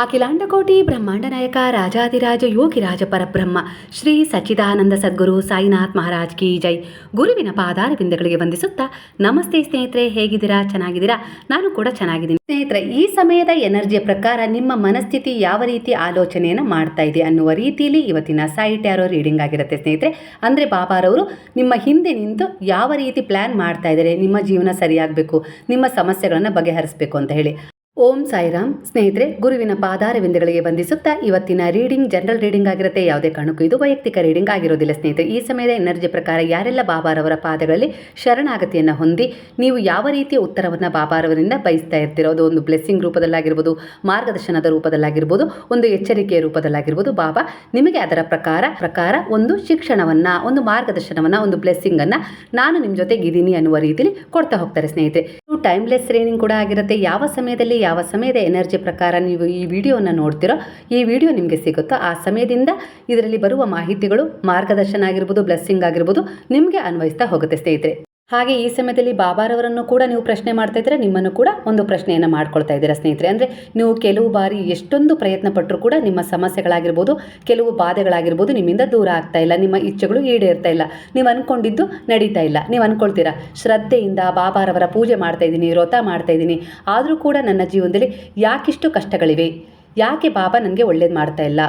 ಅಖಿಲಾಂಡಕೋಟಿ ಬ್ರಹ್ಮಾಂಡ ನಾಯಕ ರಾಜಾದಿರಾಜ ಯೋಗಿರಾಜ ಪರಬ್ರಹ್ಮ, ಶ್ರೀ ಸಚ್ಚಿದಾನಂದ ಸದ್ಗುರು ಸಾಯಿನಾಥ್ ಮಹಾರಾಜ್ ಕಿ ಜೈ. ಗುರುವಿನ ಪಾದಾರ ಬಿಂದಗಳಿಗೆ ವಂದಿಸುತ್ತಾ, ನಮಸ್ತೆ ಸ್ನೇಹಿತರೆ, ಹೇಗಿದ್ದೀರಾ? ಚೆನ್ನಾಗಿದ್ದೀರಾ? ನಾನು ಕೂಡ ಚೆನ್ನಾಗಿದ್ದೀನಿ. ಸ್ನೇಹಿತರೆ, ಈ ಸಮಯದ ಎನರ್ಜಿಯ ಪ್ರಕಾರ ನಿಮ್ಮ ಮನಸ್ಥಿತಿ ಯಾವ ರೀತಿ ಆಲೋಚನೆಯನ್ನು ಮಾಡ್ತಾ ಇದೆ ಅನ್ನುವ ರೀತಿಯಲ್ಲಿ ಇವತ್ತಿನ ಸೈಟ್ ಯಾರೋ ರೀಡಿಂಗ್ ಆಗಿರುತ್ತೆ ಸ್ನೇಹಿತರೆ. ಅಂದರೆ ಬಾಬಾರವರು ನಿಮ್ಮ ಹಿಂದೆ ನಿಂತು ಯಾವ ರೀತಿ ಪ್ಲ್ಯಾನ್ ಮಾಡ್ತಾ ಇದ್ದಾರೆ, ನಿಮ್ಮ ಜೀವನ ಸರಿಯಾಗಬೇಕು, ನಿಮ್ಮ ಸಮಸ್ಯೆಗಳನ್ನು ಬಗೆಹರಿಸಬೇಕು ಅಂತ ಹೇಳಿ. ಓಂ ಸಾಯಿರಾಮ್. ಸ್ನೇಹಿತರೆ, ಗುರುವಿನ ಪಾದಾರವಿಂದಗಳಿಗೆ ಬಂಧಿಸುತ್ತಾ ಇವತ್ತಿನ ರೀಡಿಂಗ್ ಜನರಲ್ ರೀಡಿಂಗ್ ಆಗಿರುತ್ತೆ. ಯಾವುದೇ ಕಾರಣಕ್ಕೂ ಇದು ವೈಯಕ್ತಿಕ ರೀಡಿಂಗ್ ಆಗಿರೋದಿಲ್ಲ ಸ್ನೇಹಿತರೆ. ಈ ಸಮಯದ ಎನರ್ಜಿ ಪ್ರಕಾರ ಯಾರೆಲ್ಲ ಬಾಬಾರವರ ಪಾದಗಳಲ್ಲಿ ಶರಣಾಗತಿಯನ್ನು ಹೊಂದಿ ನೀವು ಯಾವ ರೀತಿಯ ಉತ್ತರವನ್ನು ಬಾಬಾರವರಿಂದ ಬಯಸ್ತಾ ಇರ್ತೀರೋ ಅದು ಒಂದು ಬ್ಲೆಸ್ಸಿಂಗ್ ರೂಪದಲ್ಲಾಗಿರ್ಬೋದು, ಮಾರ್ಗದರ್ಶನದ ರೂಪದಲ್ಲಾಗಿರ್ಬೋದು, ಒಂದು ಎಚ್ಚರಿಕೆಯ ರೂಪದಲ್ಲಾಗಿರ್ಬೋದು, ಬಾಬಾ, ನಿಮಗೆ ಅದರ ಪ್ರಕಾರ ಪ್ರಕಾರ ಒಂದು ಶಿಕ್ಷಣವನ್ನು, ಒಂದು ಮಾರ್ಗದರ್ಶನವನ್ನು, ಒಂದು ಬ್ಲೆಸ್ಸಿಂಗನ್ನು ನಾನು ನಿಮ್ಮ ಜೊತೆಗಿದ್ದೀನಿ ಅನ್ನುವ ರೀತಿಯಲ್ಲಿ ಕೊಡ್ತಾ ಹೋಗ್ತಾರೆ ಸ್ನೇಹಿತರೆ. ಟೈಮ್ಲೆಸ್ ಟ್ರೈನಿಂಗ್ ಕೂಡ ಆಗಿರುತ್ತೆ. ಯಾವ ಸಮಯದಲ್ಲಿ ಯಾವ ಸಮಯದ ಎನರ್ಜಿ ಪ್ರಕಾರ ನೀವು ಈ ವಿಡಿಯೋವನ್ನು ನೋಡ್ತೀರೋ, ಈ ವಿಡಿಯೋ ನಿಮಗೆ ಸಿಗುತ್ತೋ, ಆ ಸಮಯದಿಂದ ಇದರಲ್ಲಿ ಬರುವ ಮಾಹಿತಿಗಳು ಮಾರ್ಗದರ್ಶನ ಆಗಿರ್ಬೋದು ಬ್ಲೆಸ್ಸಿಂಗ್ ಆಗಿರ್ಬೋದು, ನಿಮಗೆ ಅನ್ವಯಿಸ್ತಾ ಹೋಗುತ್ತೆ ಸ್ನೇಹಿತರೆ. ಹಾಗೆ ಈ ಸಮಯದಲ್ಲಿ ಬಾಬಾರವರನ್ನು ಕೂಡ ನೀವು ಪ್ರಶ್ನೆ ಮಾಡ್ತಾ ಇದ್ದರೆ, ನಿಮ್ಮನ್ನು ಕೂಡ ಒಂದು ಪ್ರಶ್ನೆಯನ್ನು ಮಾಡ್ಕೊಳ್ತಾ ಇದ್ದೀರಾ ಸ್ನೇಹಿತರೆ. ಅಂದರೆ ನೀವು ಕೆಲವು ಬಾರಿ ಎಷ್ಟೊಂದು ಪ್ರಯತ್ನ ಪಟ್ಟರೂ ಕೂಡ ನಿಮ್ಮ ಸಮಸ್ಯೆಗಳಾಗಿರ್ಬೋದು, ಕೆಲವು ಬಾಧೆಗಳಾಗಿರ್ಬೋದು ನಿಮ್ಮಿಂದ ದೂರ ಆಗ್ತಾ ಇಲ್ಲ, ನಿಮ್ಮ ಇಚ್ಛೆಗಳು ಈಡೇರ್ತಾ ಇಲ್ಲ. ನೀವು ಅಂದ್ಕೊಂಡಿದ್ದು ನಡೀತಾ ಇಲ್ಲ. ನೀವು ಅಂದ್ಕೊಳ್ತೀರಾ ಶ್ರದ್ಧೆಯಿಂದ ಬಾಬಾರವರ ಪೂಜೆ ಮಾಡ್ತಾ ಇದ್ದೀನಿ, ವ್ರತ ಮಾಡ್ತಾ ಇದ್ದೀನಿ. ಆದರೂ ಕೂಡ ನನ್ನ ಜೀವನದಲ್ಲಿ ಯಾಕಿಷ್ಟು ಕಷ್ಟಗಳಿವೆ? ಯಾಕೆ ಬಾಬಾ ನನಗೆ ಒಳ್ಳೇದು ಮಾಡ್ತಾ ಇಲ್ಲ?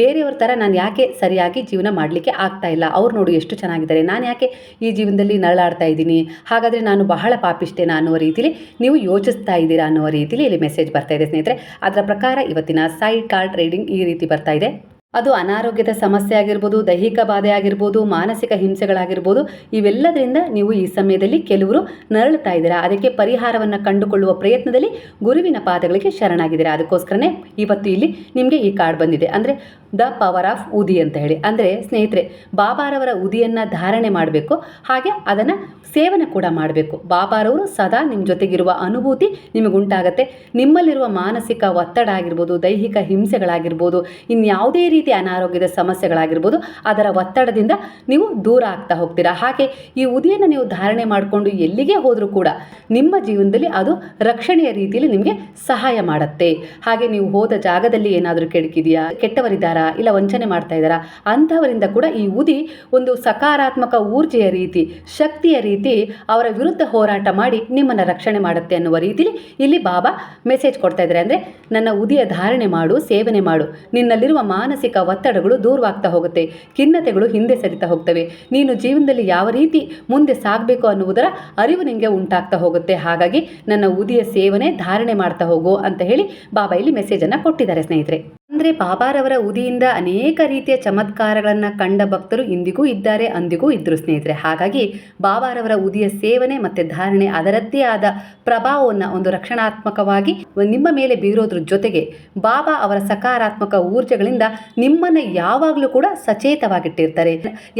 ಬೇರೆಯವ್ರ ಥರ ನಾನು ಯಾಕೆ ಸರಿಯಾಗಿ ಜೀವನ ಮಾಡಲಿಕ್ಕೆ ಆಗ್ತಾ ಇಲ್ಲ? ಅವ್ರು ನೋಡಿ ಎಷ್ಟು ಚೆನ್ನಾಗಿದ್ದಾರೆ. ನಾನು ಯಾಕೆ ಈ ಜೀವನದಲ್ಲಿ ನರಳಾಡ್ತಾ ಇದ್ದೀನಿ? ಹಾಗಾದರೆ ನಾನು ಬಹಳ ಪಾಪಿಷ್ಟೇನಾ ಅನ್ನೋ ರೀತಿಲಿ ನೀವು ಯೋಚಿಸ್ತಾ ಇದ್ದೀರಾ ಅನ್ನೋ ರೀತಿಲಿ ಇಲ್ಲಿ ಮೆಸೇಜ್ ಬರ್ತಾ ಇದೆ ಸ್ನೇಹಿತರೆ. ಅದರ ಪ್ರಕಾರ ಇವತ್ತಿನ ಸೈಡ್ ಕಾರ್ಡ್ ರೀಡಿಂಗ್ ಈ ರೀತಿ ಬರ್ತಾ ಇದೆ. ಅದು ಅನಾರೋಗ್ಯದ ಸಮಸ್ಯೆ ಆಗಿರ್ಬೋದು, ದೈಹಿಕ ಬಾಧೆ ಆಗಿರ್ಬೋದು, ಮಾನಸಿಕ ಹಿಂಸೆಗಳಾಗಿರ್ಬೋದು, ಇವೆಲ್ಲದರಿಂದ ನೀವು ಈ ಸಮಯದಲ್ಲಿ ಕೆಲವರು ನರಳುತ್ತಾ ಇದ್ದೀರಾ? ಅದಕ್ಕೆ ಪರಿಹಾರವನ್ನು ಕಂಡುಕೊಳ್ಳುವ ಪ್ರಯತ್ನದಲ್ಲಿ ಗುರುವಿನ ಪಾದಗಳಿಗೆ ಶರಣಾಗಿದ್ದೀರಾ? ಅದಕ್ಕೋಸ್ಕರನೇ ಇವತ್ತು ಇಲ್ಲಿ ನಿಮಗೆ ಈ ಕಾರ್ಡ್ ಬಂದಿದೆ. ಅಂದರೆ ದ ಪವರ್ ಆಫ್ ಉದಿ ಅಂತ ಹೇಳಿ. ಅಂದರೆ ಸ್ನೇಹಿತರೆ, ಬಾಬಾರವರ ಉದಿಯನ್ನು ಧಾರಣೆ ಮಾಡಬೇಕು. ಹಾಗೆ ಅದನ್ನು ಸೇವನೆ ಕೂಡ ಮಾಡಬೇಕು. ಬಾಬಾರವರು ಸದಾ ನಿಮ್ಮ ಜೊತೆಗಿರುವ ಅನುಭೂತಿ ನಿಮಗುಂಟಾಗತ್ತೆ ನಿಮ್ಮಲ್ಲಿರುವ ಮಾನಸಿಕ ಒತ್ತಡ ಆಗಿರ್ಬೋದು, ದೈಹಿಕ ಹಿಂಸೆಗಳಾಗಿರ್ಬೋದು, ಇನ್ಯಾವುದೇ ರೀತಿಯ ಅನಾರೋಗ್ಯದ ಸಮಸ್ಯೆಗಳಾಗಿರ್ಬೋದು, ಅದರ ಒತ್ತಡದಿಂದ ನೀವು ದೂರ ಆಗ್ತಾ ಹೋಗ್ತೀರಾ? ಹಾಗೆ ಈ ಉದಿಯನ್ನು ನೀವು ಧಾರಣೆ ಮಾಡಿಕೊಂಡು ಎಲ್ಲಿಗೆ ಹೋದರೂ ಕೂಡ ನಿಮ್ಮ ಜೀವನದಲ್ಲಿ ಅದು ರಕ್ಷಣೆಯ ರೀತಿಯಲ್ಲಿ ನಿಮಗೆ ಸಹಾಯ ಮಾಡುತ್ತೆ. ಹಾಗೆ ನೀವು ಹೋದ ಜಾಗದಲ್ಲಿ ಏನಾದರೂ ಕೆಡಕಿದೆಯಾ, ಕೆಟ್ಟವರಿದ್ದಾರಾ, ಇಲ್ಲ ವಂಚನೆ ಮಾಡ್ತಾ ಇದ್ದಾರಾ, ಅಂಥವರಿಂದ ಕೂಡ ಈ ಉದಿ ಒಂದು ಸಕಾರಾತ್ಮಕ ಊರ್ಜೆಯ ರೀತಿ, ಶಕ್ತಿಯ ರೀತಿ ಅವರ ವಿರುದ್ಧ ಹೋರಾಟ ಮಾಡಿ ನಿಮ್ಮನ್ನು ರಕ್ಷಣೆ ಮಾಡುತ್ತೆ ಅನ್ನುವ ರೀತಿಲಿ ಇಲ್ಲಿ ಬಾಬಾ ಮೆಸೇಜ್ ಕೊಡ್ತಾ ಇದ್ದಾರೆ. ಅಂದರೆ ನನ್ನ ಉದಿಯ ಧಾರಣೆ ಮಾಡು, ಸೇವನೆ ಮಾಡು. ನಿನ್ನಲ್ಲಿರುವ ಮಾನಸಿಕ ಒತ್ತಡಗಳು ದೂರವಾಗ್ತಾ ಹೋಗುತ್ತೆ. ಖಿನ್ನತೆಗಳು ಹಿಂದೆ ಸರಿತಾ ಹೋಗ್ತವೆ. ನೀನು ಜೀವನದಲ್ಲಿ ಯಾವ ರೀತಿ ಮುಂದೆ ಸಾಗಬೇಕು ಅನ್ನುವುದರ ಅರಿವು ನಿಮಗೆ ಉಂಟಾಗ್ತಾ ಹೋಗುತ್ತೆ. ಹಾಗಾಗಿ ನನ್ನ ಉದಿಯ ಸೇವನೆ ಧಾರಣೆ ಮಾಡ್ತಾ ಹೋಗು ಅಂತ ಹೇಳಿ ಬಾಬಾ ಇಲ್ಲಿ ಮೆಸೇಜನ್ನು ಕೊಟ್ಟಿದ್ದಾರೆ ಸ್ನೇಹಿತರೆ. ಅಂದರೆ ಬಾಬಾರವರ ಉದಿಯಿಂದ ಅನೇಕ ರೀತಿಯ ಚಮತ್ಕಾರಗಳನ್ನು ಕಂಡ ಭಕ್ತರು ಇಂದಿಗೂ ಇದ್ದಾರೆ, ಅಂದಿಗೂ ಇದ್ದರು ಸ್ನೇಹಿತರೆ. ಹಾಗಾಗಿ ಬಾಬಾರವರ ಉದಿಯ ಸೇವನೆ ಮತ್ತು ಧಾರಣೆ ಅದರದ್ದೇ ಆದ ಪ್ರಭಾವವನ್ನು ಒಂದು ರಕ್ಷಣಾತ್ಮಕವಾಗಿ ನಿಮ್ಮ ಮೇಲೆ ಬೀರೋದ್ರ ಜೊತೆಗೆ ಬಾಬಾ ಅವರ ಸಕಾರಾತ್ಮಕ ಊರ್ಜೆಗಳಿಂದ ನಿಮ್ಮನ್ನು ಯಾವಾಗಲೂ ಕೂಡ ಸಚೇತವಾಗಿಟ್ಟಿರ್ತಾರೆ.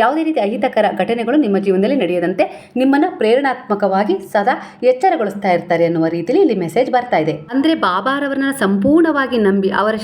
ಯಾವುದೇ ರೀತಿ ಅಹಿತಕರ ಘಟನೆಗಳು ನಿಮ್ಮ ಜೀವನದಲ್ಲಿ ನಡೆಯದಂತೆ ನಿಮ್ಮನ್ನು ಪ್ರೇರಣಾತ್ಮಕವಾಗಿ ಸದಾ ಎಚ್ಚರಗೊಳಿಸ್ತಾ ಇರ್ತಾರೆ ಅನ್ನುವ ರೀತಿಯಲ್ಲಿ ಇಲ್ಲಿ ಮೆಸೇಜ್ ಬರ್ತಾ ಇದೆ. ಅಂದರೆ ಬಾಬಾರವರನ್ನ ಸಂಪೂರ್ಣವಾಗಿ ನಂಬಿ ಅವರ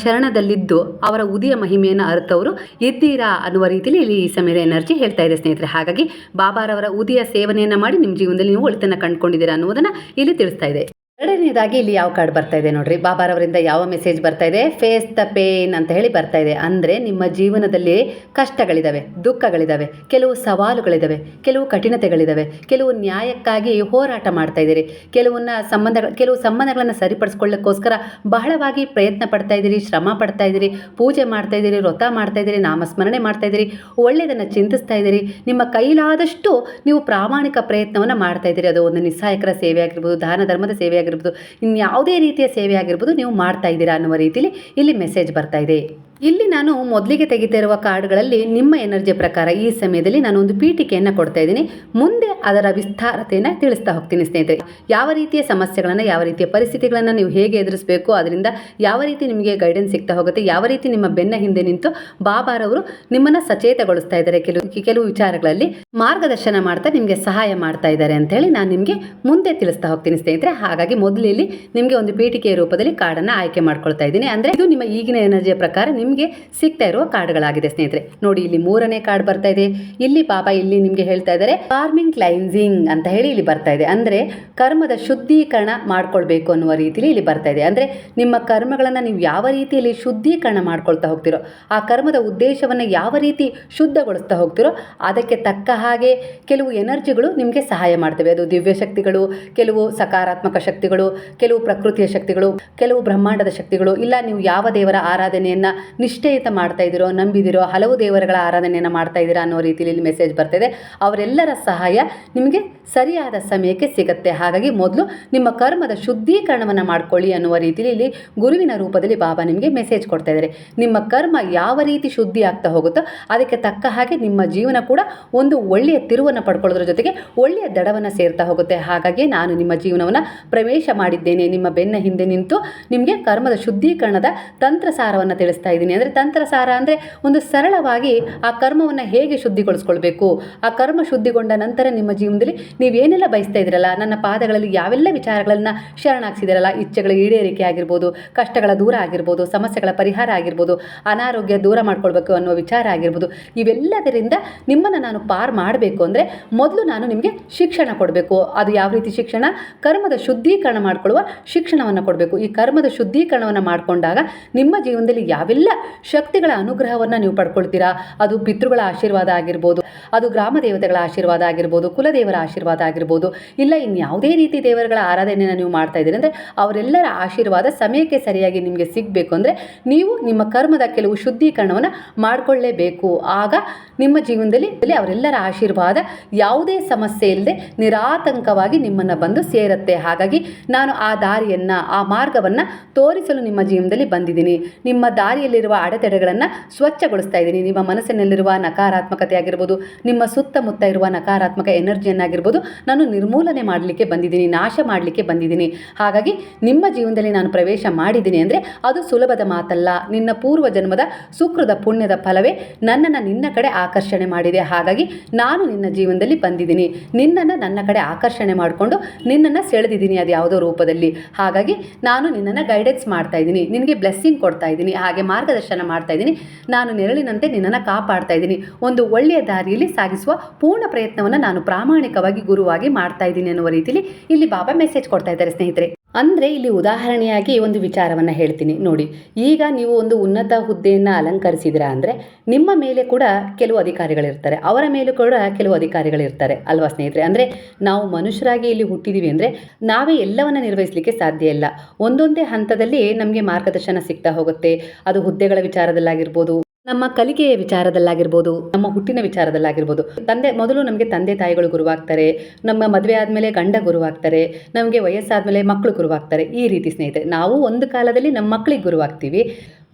ಶರಣದಲ್ಲಿದ್ದು ಅವರ ಉದಿಯ ಮಹಿಮೆಯನ್ನು ಅರ್ಥವರು ಎದ್ದೀರಾ ಅನ್ನುವ ರೀತಿಯಲ್ಲಿ ಇಲ್ಲಿ ಈ ಸಮಯದ ಎನರ್ಜಿ ಹೇಳ್ತಾ ಇದೆ ಸ್ನೇಹಿತರೆ. ಹಾಗಾಗಿ ಬಾಬಾರವರ ಉದಿಯ ಸೇವನೆಯನ್ನು ಮಾಡಿ ನಿಮ್ಮ ಜೀವನದಲ್ಲಿ ನೀವು ಒಳಿತನ್ನು ಕಂಡುಕೊಂಡಿದ್ದೀರಾ ಅನ್ನುವುದನ್ನು ಇಲ್ಲಿ ತಿಳಿಸ್ತಾ ಇದೆ. ಎರಡನೇದಾಗಿ ಇಲ್ಲಿ ಯಾವ ಕಾರ್ಡ್ ಬರ್ತಾ ಇದೆ ನೋಡ್ರಿ. ಬಾಬಾರವರಿಂದ ಯಾವ ಮೆಸೇಜ್ ಬರ್ತಾ ಇದೆ? ಫೇಸ್ ದ ಪೇನ್ ಅಂತ ಹೇಳಿ ಬರ್ತಾ ಇದೆ. ಅಂದರೆ ನಿಮ್ಮ ಜೀವನದಲ್ಲಿ ಕಷ್ಟಗಳಿದ್ದಾವೆ ದುಃಖಗಳಿದ್ದಾವೆ ಕೆಲವು ಸವಾಲುಗಳಿದ್ದಾವೆ ಕೆಲವು ಕಠಿಣತೆಗಳಿದ್ದಾವೆ ಕೆಲವು ನ್ಯಾಯಕ್ಕಾಗಿ ಹೋರಾಟ ಮಾಡ್ತಾ ಇದ್ದೀರಿ. ಕೆಲವನ್ನ ಸಂಬಂಧ ಕೆಲವು ಸಂಬಂಧಗಳನ್ನು ಸರಿಪಡಿಸ್ಕೊಳ್ಳೋಕ್ಕೋಸ್ಕರ ಬಹಳವಾಗಿ ಪ್ರಯತ್ನ ಪಡ್ತಾ ಇದ್ದೀರಿ, ಶ್ರಮ ಪಡ್ತಾ ಇದ್ದೀರಿ, ಪೂಜೆ ಮಾಡ್ತಾ ಇದ್ದೀರಿ, ವ್ರತ ಮಾಡ್ತಾ ಇದ್ದೀರಿ, ನಾಮಸ್ಮರಣೆ ಮಾಡ್ತಾ ಇದ್ದೀರಿ. ಒಳ್ಳೆಯದನ್ನು ಚಿಂತಿಸ್ತಾ ಇದ್ದೀರಿ. ನಿಮ್ಮ ಕೈಲಾದಷ್ಟು ನೀವು ಪ್ರಾಮಾಣಿಕ ಪ್ರಯತ್ನವನ್ನು ಮಾಡ್ತಾ ಇದ್ದೀರಿ. ಅದು ಒಂದು ನಿಸ್ಸಹಾಯಕರ ಸೇವೆ ಆಗಿರ್ಬೋದು, ದಾನ ಧರ್ಮದ ಸೇವೆ ಆಗಿರ್ಬೋದು. ಇನ್ಯಾವುದೇ ರೀತಿಯ ಸೇವೆ ಆಗಿರ್ಬೋದು ನೀವು ಮಾಡ್ತಾ ಇದ್ದೀರಾ ಅನ್ನುವ ರೀತಿಯಲ್ಲಿ ಇಲ್ಲಿ ಮೆಸೇಜ್ ಬರ್ತಾ ಇದೆ. ಇಲ್ಲಿ ನಾನು ಮೊದಲಿಗೆ ತೆಗಿತಾ ಕಾರ್ಡ್ಗಳಲ್ಲಿ ನಿಮ್ಮ ಎನರ್ಜಿ ಪ್ರಕಾರ ಈ ಸಮಯದಲ್ಲಿ ನಾನು ಒಂದು ಪೀಠಿಕೆಯನ್ನು ಕೊಡ್ತಾ ಇದ್ದೀನಿ. ಮುಂದೆ ಅದರ ವಿಸ್ತಾರತೆಯನ್ನು ತಿಳಿಸ್ತಾ ಹೋಗ್ತೀನಿ ಸ್ನೇಹಿತರೆ. ಯಾವ ರೀತಿಯ ಸಮಸ್ಯೆಗಳನ್ನು, ಯಾವ ರೀತಿಯ ಪರಿಸ್ಥಿತಿಗಳನ್ನು ನೀವು ಹೇಗೆ ಎದುರಿಸಬೇಕು, ಅದರಿಂದ ಯಾವ ರೀತಿ ನಿಮಗೆ ಗೈಡೆನ್ಸ್ ಸಿಗ್ತಾ ಹೋಗುತ್ತೆ, ಯಾವ ರೀತಿ ನಿಮ್ಮ ಬೆನ್ನ ಹಿಂದೆ ನಿಂತು ಬಾಬಾರವರು ನಿಮ್ಮನ್ನು ಸಚೇತಗೊಳಿಸ್ತಾ ಇದ್ದಾರೆ. ಕೆಲವು ಕೆಲವು ವಿಚಾರಗಳಲ್ಲಿ ಮಾರ್ಗದರ್ಶನ ಮಾಡ್ತಾ ನಿಮಗೆ ಸಹಾಯ ಮಾಡ್ತಾ ಇದ್ದಾರೆ ಅಂತ ಹೇಳಿ ನಾನು ನಿಮಗೆ ಮುಂದೆ ತಿಳಿಸ್ತಾ ಹೋಗ್ತೀನಿ ಸ್ನೇಹಿತರೆ. ಹಾಗಾಗಿ ಮೊದಲಿಲ್ಲಿ ನಿಮಗೆ ಒಂದು ಪೀಠಿಕೆಯ ರೂಪದಲ್ಲಿ ಕಾರ್ಡನ್ನು ಆಯ್ಕೆ ಮಾಡ್ಕೊಳ್ತಾ ಇದ್ದೀನಿ. ಅಂದರೆ ಇದು ನಿಮ್ಮ ಈಗಿನ ಎನರ್ಜಿಯ ಪ್ರಕಾರ ನಿಮಗೆ ನಿಮಗೆ ಸಿಗ್ತಾ ಇರುವ ಕಾರ್ಡ್ಗಳಾಗಿದೆ ಸ್ನೇಹಿತರೆ. ನೋಡಿ, ಇಲ್ಲಿ ಮೂರನೇ ಕಾರ್ಡ್ ಬರ್ತಾ ಇದೆ. ಇಲ್ಲಿ ಪಾಪ ಇಲ್ಲಿ ನಿಮಗೆ ಹೇಳ್ತಾ ಇದ್ದಾರೆ ಫಾರ್ಮಿಂಗ್ ಕ್ಲೈನ್ಸಿಂಗ್ ಅಂತ ಹೇಳಿ ಇಲ್ಲಿ ಬರ್ತಾ ಇದೆ. ಅಂದರೆ ಕರ್ಮದ ಶುದ್ಧೀಕರಣ ಮಾಡ್ಕೊಳ್ಬೇಕು ಅನ್ನುವ ರೀತಿಯಲ್ಲಿ ಇಲ್ಲಿ ಬರ್ತಾ ಇದೆ. ಅಂದರೆ ನಿಮ್ಮ ಕರ್ಮಗಳನ್ನು ನೀವು ಯಾವ ರೀತಿಯಲ್ಲಿ ಶುದ್ಧೀಕರಣ ಮಾಡ್ಕೊಳ್ತಾ ಹೋಗ್ತಿರೋ, ಆ ಕರ್ಮದ ಉದ್ದೇಶವನ್ನು ಯಾವ ರೀತಿ ಶುದ್ಧಗೊಳಿಸ್ತಾ ಹೋಗ್ತಿರೋ, ಅದಕ್ಕೆ ತಕ್ಕ ಹಾಗೆ ಕೆಲವು ಎನರ್ಜಿಗಳು ನಿಮಗೆ ಸಹಾಯ ಮಾಡ್ತವೆ. ಅದು ದಿವ್ಯ ಶಕ್ತಿಗಳು, ಕೆಲವು ಸಕಾರಾತ್ಮಕ ಶಕ್ತಿಗಳು, ಕೆಲವು ಪ್ರಕೃತಿಯ ಶಕ್ತಿಗಳು, ಕೆಲವು ಬ್ರಹ್ಮಾಂಡದ ಶಕ್ತಿಗಳು. ಇಲ್ಲ, ನೀವು ಯಾವ ದೇವರ ಆರಾಧನೆಯನ್ನು ನಿಷ್ಠೆಯುತ ಮಾಡ್ತಾ ಇದ್ದೀರೋ, ನಂಬಿದಿರೋ, ಹಲವು ದೇವರುಗಳ ಆರಾಧನೆಯನ್ನು ಮಾಡ್ತಾ ಇದ್ದೀರಾ ಅನ್ನೋ ರೀತಿಯಲ್ಲಿ ಇಲ್ಲಿ ಮೆಸೇಜ್ ಬರ್ತಿದೆ. ಅವರೆಲ್ಲರ ಸಹಾಯ ನಿಮಗೆ ಸರಿಯಾದ ಸಮಯಕ್ಕೆ ಸಿಗುತ್ತೆ. ಹಾಗಾಗಿ ಮೊದಲು ನಿಮ್ಮ ಕರ್ಮದ ಶುದ್ಧೀಕರಣವನ್ನು ಮಾಡ್ಕೊಳ್ಳಿ ಅನ್ನುವ ರೀತಿಯಲ್ಲಿ ಇಲ್ಲಿ ಗುರುವಿನ ರೂಪದಲ್ಲಿ ಬಾಬಾ ನಿಮಗೆ ಮೆಸೇಜ್ ಕೊಡ್ತಾ ಇದ್ದಾರೆ. ನಿಮ್ಮ ಕರ್ಮ ಯಾವ ರೀತಿ ಶುದ್ಧಿ ಆಗ್ತಾ ಹೋಗುತ್ತೋ ಅದಕ್ಕೆ ತಕ್ಕ ಹಾಗೆ ನಿಮ್ಮ ಜೀವನ ಕೂಡ ಒಂದು ಒಳ್ಳೆಯ ತಿರುವನ್ನು ಪಡ್ಕೊಳ್ಳೋದ್ರ ಜೊತೆಗೆ ಒಳ್ಳೆಯ ದಡವನ್ನು ಸೇರ್ತಾ ಹೋಗುತ್ತೆ. ಹಾಗಾಗಿ ನಾನು ನಿಮ್ಮ ಜೀವನವನ್ನು ಪ್ರವೇಶ ಮಾಡಿದ್ದೇನೆ. ನಿಮ್ಮ ಬೆನ್ನ ಹಿಂದೆ ನಿಂತು ನಿಮಗೆ ಕರ್ಮದ ಶುದ್ಧೀಕರಣದ ತಂತ್ರಸಾರವನ್ನು ತಿಳಿಸ್ತಾ ಇದ್ದೀನಿ. ಅಂದರೆ ತಂತ್ರಸಾರ ಅಂದರೆ ಒಂದು ಸರಳವಾಗಿ ಆ ಕರ್ಮವನ್ನು ಹೇಗೆ ಶುದ್ಧಿಗೊಳಿಸ್ಕೊಳ್ಬೇಕು? ಆ ಕರ್ಮ ಶುದ್ಧಿಗೊಂಡ ನಂತರ ನಿಮ್ಮ ಜೀವನದಲ್ಲಿ ನೀವೇನೆಲ್ಲ ಬಯಸ್ತಾ ಇದ್ದೀರಲ್ಲ? ನನ್ನ ಪಾದಗಳಲ್ಲಿ ಯಾವೆಲ್ಲ ವಿಚಾರಗಳನ್ನು ಶರಣಾಗಿಸಿದಿರಲ್ಲ? ಇಚ್ಛೆಗಳ ಈಡೇರಿಕೆ ಆಗಿರ್ಬೋದು, ಕಷ್ಟಗಳ ದೂರ ಆಗಿರ್ಬೋದು, ಸಮಸ್ಯೆಗಳ ಪರಿಹಾರ ಆಗಿರ್ಬೋದು, ಅನಾರೋಗ್ಯ ದೂರ ಮಾಡ್ಕೊಳ್ಬೇಕು ಅನ್ನೋ ವಿಚಾರ ಆಗಿರ್ಬೋದು, ಇವೆಲ್ಲದರಿಂದ ನಿಮ್ಮನ್ನು ನಾನು ಪಾರ್ ಮಾಡಬೇಕು ಅಂದರೆ ಮೊದಲು ನಾನು ನಿಮಗೆ ಶಿಕ್ಷಣ ಕೊಡಬೇಕು. ಅದು ಯಾವ ರೀತಿ ಶಿಕ್ಷಣ? ಕರ್ಮದ ಶುದ್ಧೀಕರಣ ಮಾಡಿಕೊಳ್ಳುವ ಶಿಕ್ಷಣವನ್ನು ಕೊಡಬೇಕು. ಈ ಕರ್ಮದ ಶುದ್ಧೀಕರಣವನ್ನು ಮಾಡಿಕೊಂಡಾಗ ನಿಮ್ಮ ಜೀವನದಲ್ಲಿ ಯಾವೆಲ್ಲ ಶಕ್ತಿಗಳ ಅನುಗ್ರಹವನ್ನು ನೀವು ಪಡ್ಕೊಳ್ತೀರಾ? ಅದು ಪಿತೃಗಳ ಆಶೀರ್ವಾದ ಆಗಿರ್ಬೋದು, ಅದು ಗ್ರಾಮ ದೇವತೆಗಳ ಆಶೀರ್ವಾದ ಆಗಿರ್ಬೋದು, ಕುಲದೇವರ ಆಶೀರ್ವಾದ ಆಗಿರ್ಬೋದು, ಇಲ್ಲ ಇನ್ಯಾವುದೇ ರೀತಿ ದೇವರುಗಳ ಆರಾಧನೆಯನ್ನು ನೀವು ಮಾಡ್ತಾ ಇದ್ದೀರಿ ಅಂದರೆ ಅವರೆಲ್ಲರ ಆಶೀರ್ವಾದ ಸಮಯಕ್ಕೆ ಸರಿಯಾಗಿ ನಿಮಗೆ ಸಿಗಬೇಕು ಅಂದರೆ ನೀವು ನಿಮ್ಮ ಕರ್ಮದ ಕೆಲವು ಶುದ್ಧೀಕರಣವನ್ನು ಮಾಡಿಕೊಳ್ಳೇಬೇಕು. ಆಗ ನಿಮ್ಮ ಜೀವನದಲ್ಲಿ ಅವರೆಲ್ಲರ ಆಶೀರ್ವಾದ ಯಾವುದೇ ಸಮಸ್ಯೆ ಇಲ್ಲದೆ ನಿರಾತಂಕವಾಗಿ ನಿಮ್ಮನ್ನು ಬಂದು ಸೇರುತ್ತೆ. ಹಾಗಾಗಿ ನಾನು ಆ ದಾರಿಯನ್ನು, ಆ ಮಾರ್ಗವನ್ನು ತೋರಿಸಲು ನಿಮ್ಮ ಜೀವನದಲ್ಲಿ ಬಂದಿದ್ದೀನಿ. ನಿಮ್ಮ ದಾರಿಯಲ್ಲಿರುವ ಅಡೆತಡೆಗಳನ್ನು ಸ್ವಚ್ಛಗೊಳಿಸ್ತಾ ಇದ್ದೀನಿ. ನಿಮ್ಮ ಮನಸ್ಸಿನಲ್ಲಿರುವ ನಕಾರಾತ್ಮಕತೆ ಆಗಿರ್ಬೋದು ನಿಮ್ಮ ಸುತ್ತಮುತ್ತ ಇರುವ ನಕಾರಾತ್ಮಕ ಎನರ್ಜಿಯನ್ನಾಗಿರ್ಬೋದು, ನಾನು ನಿರ್ಮೂಲನೆ ಮಾಡಲಿಕ್ಕೆ ಬಂದಿದ್ದೀನಿ, ನಾಶ ಮಾಡಲಿಕ್ಕೆ ಬಂದಿದ್ದೀನಿ. ಹಾಗಾಗಿ ನಿಮ್ಮ ಜೀವನದಲ್ಲಿ ನಾನು ಪ್ರವೇಶ ಮಾಡಿದ್ದೀನಿ ಅಂದರೆ ಅದು ಸುಲಭದ ಮಾತಲ್ಲ. ನಿನ್ನ ಪೂರ್ವ ಜನ್ಮದ ಸುಕೃದ ಪುಣ್ಯದ ಫಲವೇ ನನ್ನನ್ನು ನಿನ್ನ ಕಡೆ ಆಕರ್ಷಣೆ ಮಾಡಿದೆ. ಹಾಗಾಗಿ ನಾನು ನಿನ್ನ ಜೀವನದಲ್ಲಿ ಬಂದಿದ್ದೀನಿ. ನಿನ್ನನ್ನು ನನ್ನ ಕಡೆ ಆಕರ್ಷಣೆ ಮಾಡಿಕೊಂಡು ನಿನ್ನನ್ನು ಸೆಳೆದಿದ್ದೀನಿ ಅದು ಯಾವುದೋ ರೂಪದಲ್ಲಿ. ಹಾಗಾಗಿ ನಾನು ನಿನ್ನನ್ನು ಗೈಡೆನ್ಸ್ ಮಾಡ್ತಾ ಇದ್ದೀನಿ. ನಿನಗೆ ಬ್ಲೆಸ್ಸಿಂಗ್ ಕೊಡ್ತಾ ಇದ್ದೀನಿ. ಹಾಗೆ ಮಾರ್ಗದರ್ಶನ ಮಾಡ್ತಾ ಇದ್ದೀನಿ. ನಾನು ನೆರಳಿನಂತೆ ನಿನ್ನನ್ನು ಕಾಪಾಡ್ತಾ ಇದ್ದೀನಿ. ಒಂದು ಒಳ್ಳೆಯ ದಾರಿಯಲ್ಲಿ ಸಾಗಿಸುವ ಪೂರ್ಣ ಪ್ರಯತ್ನವನ್ನು ನಾನು ಪ್ರಾಮಾಣಿಕವಾಗಿ ಗುರುವಾಗಿ ಮಾಡ್ತಾ ಇದ್ದೀನಿ ಅನ್ನುವ ರೀತಿಯಲ್ಲಿ ಇಲ್ಲಿ ಬಾಬಾ ಮೆಸೇಜ್ ಕೊಡ್ತಾ ಇದ್ದಾರೆ ಸ್ನೇಹಿತರೆ. ಅಂದರೆ ಇಲ್ಲಿ ಉದಾಹರಣೆಯಾಗಿ ಒಂದು ವಿಚಾರವನ್ನು ಹೇಳ್ತೀನಿ. ನೋಡಿ, ಈಗ ನೀವು ಒಂದು ಉನ್ನತ ಹುದ್ದೆಯನ್ನು ಅಲಂಕರಿಸಿದಿರಾ ಅಂದರೆ ನಿಮ್ಮ ಮೇಲೆ ಕೂಡ ಕೆಲವು ಅಧಿಕಾರಿಗಳಿರ್ತಾರೆ. ಅವರ ಮೇಲೂ ಕೂಡ ಕೆಲವು ಅಧಿಕಾರಿಗಳಿರ್ತಾರೆ ಅಲ್ವಾ ಸ್ನೇಹಿತರೆ? ಅಂದರೆ ನಾವು ಮನುಷ್ಯರಾಗಿ ಇಲ್ಲಿ ಹುಟ್ಟಿದ್ದೀವಿ ಅಂದರೆ ನಾವೇ ಎಲ್ಲವನ್ನು ನಿರ್ವಹಿಸಲಿಕ್ಕೆ ಸಾಧ್ಯ ಇಲ್ಲ. ಒಂದೊಂದೇ ಹಂತದಲ್ಲಿ ನಮಗೆ ಮಾರ್ಗದರ್ಶನ ಸಿಗ್ತಾ ಹೋಗುತ್ತೆ. ಅದು ಹುದ್ದೆಗಳ ವಿಚಾರದಲ್ಲಾಗಿರ್ಬೋದು ನಮ್ಮ ಕಲಿಕೆಯ ವಿಚಾರದಲ್ಲಾಗಿರ್ಬೋದು, ನಮ್ಮ ಹುಟ್ಟಿನ ವಿಚಾರದಲ್ಲಾಗಿರ್ಬೋದು. ತಂದೆ, ಮೊದಲು ನಮಗೆ ತಂದೆ ತಾಯಿಗಳು ಗುರುವಾಗ್ತಾರೆ, ನಮ್ಮ ಮದುವೆ ಆದಮೇಲೆ ಗಂಡ ಗುರುವಾಗ್ತಾರೆ, ನಮಗೆ ವಯಸ್ಸಾದಮೇಲೆ ಮಕ್ಕಳು ಗುರುವಾಗ್ತಾರೆ, ಈ ರೀತಿ ಸ್ನೇಹಿತರೆ. ನಾವು ಒಂದು ಕಾಲದಲ್ಲಿ ನಮ್ಮ ಮಕ್ಕಳಿಗೆ ಗುರುವಾಗ್ತೀವಿ,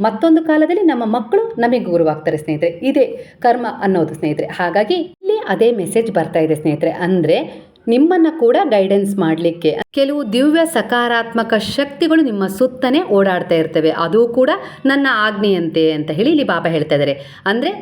ಮತ್ತೊಂದು ಕಾಲದಲ್ಲಿ ನಮ್ಮ ಮಕ್ಕಳು ನಮಗೆ ಗುರುವಾಗ್ತಾರೆ ಸ್ನೇಹಿತರೆ. ಇದೇ ಕರ್ಮ ಅನ್ನೋದು ಸ್ನೇಹಿತರೆ. ಹಾಗಾಗಿ ಇಲ್ಲಿ ಅದೇ ಮೆಸೇಜ್ ಬರ್ತಾ ಇದೆ ಸ್ನೇಹಿತರೆ. ಅಂದರೆ ನಿಮ್ಮನ್ನು ಕೂಡ ಗೈಡೆನ್ಸ್ ಮಾಡಲಿಕ್ಕೆ. ಕೆಲವು ದಿವ್ಯ ಸಕಾರಾತ್ಮಕ ಶಕ್ತಿಗಳು ನಿಮ್ಮ ಸುತ್ತನೇ ಓಡಾಡ್ತಾ ಇರ್ತವೆ. ಅದು ಕೂಡ ನನ್ನ ಆಜ್ಞೆಯಂತೆ ಅಂತ ಹೇಳಿ ಇಲ್ಲಿ ಬಾಬಾ ಹೇಳ್ತಾ ಇದ್ದಾರೆ. ಅಂದರೆ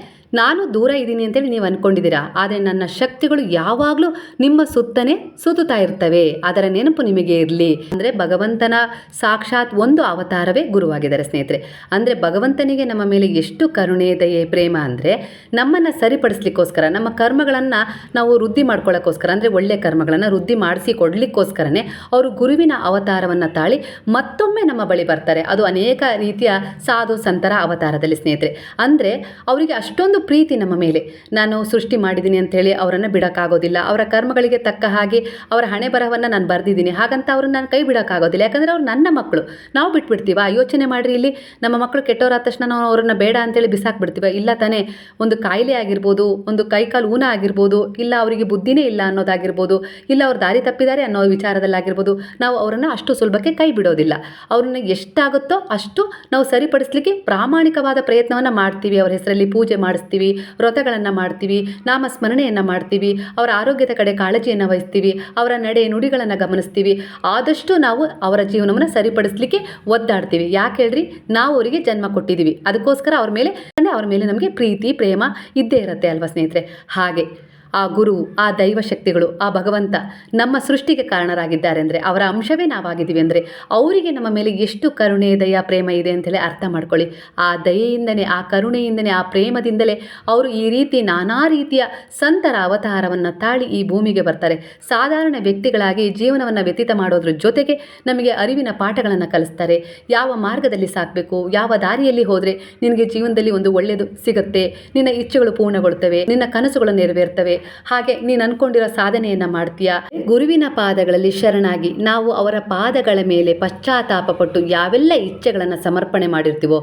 ನಾನು ದೂರ ಇದ್ದೀನಿ ಅಂತೇಳಿ ನೀವು ಅಂದ್ಕೊಂಡಿದ್ದೀರಾ ಆದರೆ ನನ್ನ ಶಕ್ತಿಗಳು ಯಾವಾಗಲೂ ನಿಮ್ಮ ಸುತ್ತನೇ ಸುತ್ತುತ್ತಾ ಇರ್ತವೆ. ಅದರ ನೆನಪು ನಿಮಗೆ ಇರಲಿ. ಅಂದರೆ ಭಗವಂತನ ಸಾಕ್ಷಾತ್ ಒಂದು ಅವತಾರವೇ ಗುರುವಾಗಿದ್ದಾರೆ ಸ್ನೇಹಿತರೆ. ಅಂದರೆ ಭಗವಂತನಿಗೆ ನಮ್ಮ ಮೇಲೆ ಎಷ್ಟು ಕರುಣೆ, ದಯೆ, ಪ್ರೇಮ ಅಂದರೆ ನಮ್ಮನ್ನು ಸರಿಪಡಿಸ್ಲಿಕ್ಕೋಸ್ಕರ, ನಮ್ಮ ಕರ್ಮಗಳನ್ನು ನಾವು ವೃದ್ಧಿ ಮಾಡ್ಕೊಳ್ಳೋಕ್ಕೋಸ್ಕರ ಅಂದರೆ ಒಳ್ಳೆಯ ಕರ್ಮಗಳನ್ನು ವೃದ್ಧಿ ಮಾಡಿಸಿ ಕೊಡಲಿಕ್ಕೋಸ್ಕರನೇ ಅವರು ಗುರುವಿನ ಅವತಾರವನ್ನು ತಾಳಿ ಮತ್ತೊಮ್ಮೆ ನಮ್ಮ ಬಳಿ ಬರ್ತಾರೆ. ಅದು ಅನೇಕ ರೀತಿಯ ಸಾಧು, ಸಂತರ ಅವತಾರದಲ್ಲಿ ಸ್ನೇಹಿತರೆ. ಅಂದರೆ ಅವರಿಗೆ ಅಷ್ಟೊಂದು ಪ್ರೀತಿ ನಮ್ಮ ಮೇಲೆ. ನಾನು ಸೃಷ್ಟಿ ಮಾಡಿದ್ದೀನಿ ಅಂಥೇಳಿ ಅವರನ್ನು ಬಿಡೋಕ್ಕಾಗೋದಿಲ್ಲ. ಅವರ ಕರ್ಮಗಳಿಗೆ ತಕ್ಕ ಹಾಗೆ ಅವರ ಹಣೆ ಬರಹವನ್ನು ನಾನು ಬರೆದಿದ್ದೀನಿ. ಹಾಗಂತ ಅವ್ರನ್ನ ನಾನು ಕೈ ಬಿಡೋಕ್ಕಾಗೋದಿಲ್ಲ. ಯಾಕಂದರೆ ಅವ್ರು ನನ್ನ ಮಕ್ಕಳು. ನಾವು ಬಿಟ್ಬಿಡ್ತೀವ? ಯೋಚನೆ ಮಾಡಿರಿ ಇಲ್ಲಿ. ನಮ್ಮ ಮಕ್ಕಳು ಕೆಟ್ಟವರಾದ ತಕ್ಷಣ ನಾವು ಅವ್ರನ್ನ ಬೇಡ ಅಂತೇಳಿ ಬಿಸಾಕ್ಬಿಡ್ತೀವ? ಇಲ್ಲ ತಾನೇ. ಒಂದು ಕಾಯಿಲೆ ಆಗಿರ್ಬೋದು, ಒಂದು ಕೈಕಾಲು ಊನ ಆಗಿರ್ಬೋದು, ಇಲ್ಲ ಅವರಿಗೆ ಬುದ್ಧಿನೇ ಇಲ್ಲ ಅನ್ನೋದಾಗಿರ್ಬೋದು, ಇಲ್ಲ ಅವ್ರು ದಾರಿ ತಪ್ಪಿದ್ದಾರೆ ಅನ್ನೋ ವಿಚಾರದಲ್ಲಾಗಿರ್ಬೋದು, ನಾವು ಅವರನ್ನು ಅಷ್ಟು ಸುಲಭಕ್ಕೆ ಕೈ ಬಿಡೋದಿಲ್ಲ. ಅವ್ರನ್ನ ಎಷ್ಟಾಗುತ್ತೋ ಅಷ್ಟು ನಾವು ಸರಿಪಡಿಸ್ಲಿಕ್ಕೆ ಪ್ರಾಮಾಣಿಕವಾದ ಪ್ರಯತ್ನವನ್ನು ಮಾಡ್ತೀವಿ. ಅವ್ರ ಹೆಸರಲ್ಲಿ ಪೂಜೆ ಮಾಡಿಸ್ತೀವಿ. ವ್ರತಗಳನ್ನು ಮಾಡ್ತೀವಿ, ನಾಮಸ್ಮರಣೆಯನ್ನು ಮಾಡ್ತೀವಿ, ಅವರ ಆರೋಗ್ಯದ ಕಡೆ ಕಾಳಜಿಯನ್ನು ವಹಿಸ್ತೀವಿ, ಅವರ ನಡೆ ನುಡಿಗಳನ್ನು ಗಮನಿಸ್ತೀವಿ. ಆದಷ್ಟು ನಾವು ಅವರ ಜೀವನವನ್ನು ಸರಿಪಡಿಸ್ಲಿಕ್ಕೆ ಒದ್ದಾಡ್ತೀವಿ. ಯಾಕೆ ಹೇಳ್ರಿ? ನಾವು ಅವರಿಗೆ ಜನ್ಮ ಕೊಟ್ಟಿದ್ದೀವಿ ಅದಕ್ಕೋಸ್ಕರ ಅವ್ರ ಮೇಲೆ ಅವ್ರ ಮೇಲೆ ನಮಗೆ ಪ್ರೀತಿ, ಪ್ರೇಮ ಇದ್ದೇ ಇರುತ್ತೆ ಅಲ್ವಾ ಸ್ನೇಹಿತರೆ? ಹಾಗೆ. ಆ ಗುರು, ಆ ದೈವ ಶಕ್ತಿಗಳು ಆ ಭಗವಂತ ನಮ್ಮ ಸೃಷ್ಟಿಗೆ ಕಾರಣರಾಗಿದ್ದಾರೆ ಅಂದರೆ ಅವರ ಅಂಶವೇ ನಾವಾಗಿದ್ದೀವಿ ಅಂದರೆ ಅವರಿಗೆ ನಮ್ಮ ಮೇಲೆ ಎಷ್ಟು ಕರುಣೆ, ದಯ, ಪ್ರೇಮ ಇದೆ ಅಂತೇಳಿ ಅರ್ಥ ಮಾಡ್ಕೊಳ್ಳಿ. ಆ ದಯೆಯಿಂದನೇ, ಆ ಕರುಣೆಯಿಂದನೇ, ಆ ಪ್ರೇಮದಿಂದಲೇ ಅವರು ಈ ರೀತಿ ನಾನಾ ರೀತಿಯ ಸಂತರ ಅವತಾರವನ್ನು ತಾಳಿ ಈ ಭೂಮಿಗೆ ಬರ್ತಾರೆ. ಸಾಧಾರಣ ವ್ಯಕ್ತಿಗಳಾಗಿ ಜೀವನವನ್ನು ವ್ಯತೀತ ಮಾಡೋದ್ರ ಜೊತೆಗೆ ನಮಗೆ ಅರಿವಿನ ಪಾಠಗಳನ್ನು ಕಲಿಸ್ತಾರೆ. ಯಾವ ಮಾರ್ಗದಲ್ಲಿ ಸಾಕಬೇಕು, ಯಾವ ದಾರಿಯಲ್ಲಿ ಹೋದರೆ ನಿನಗೆ ಜೀವನದಲ್ಲಿ ಒಂದು ಒಳ್ಳೆಯದು ಸಿಗುತ್ತೆ, ನಿನ್ನ ಇಚ್ಛೆಗಳು ಪೂರ್ಣಗೊಳ್ತವೆ, ನಿನ್ನ ಕನಸುಗಳು ನೆರವೇರ್ತವೆ ಹಾಗೆ ನೀನು ಅನ್ಕೊಂಡಿರೋ ಸಾಧನೆಯನ್ನು ಮಾಡ್ತೀಯಾ? ಗುರುವಿನ ಪಾದಗಳಲ್ಲಿ ಶರಣಾಗಿ ನಾವು ಅವರ ಪಾದಗಳ ಮೇಲೆ ಪಶ್ಚಾತ್ತಾಪ ಪಟ್ಟು ಯಾವೆಲ್ಲ ಇಚ್ಛೆಗಳನ್ನು ಸಮರ್ಪಣೆ ಮಾಡಿರ್ತೀವೋ,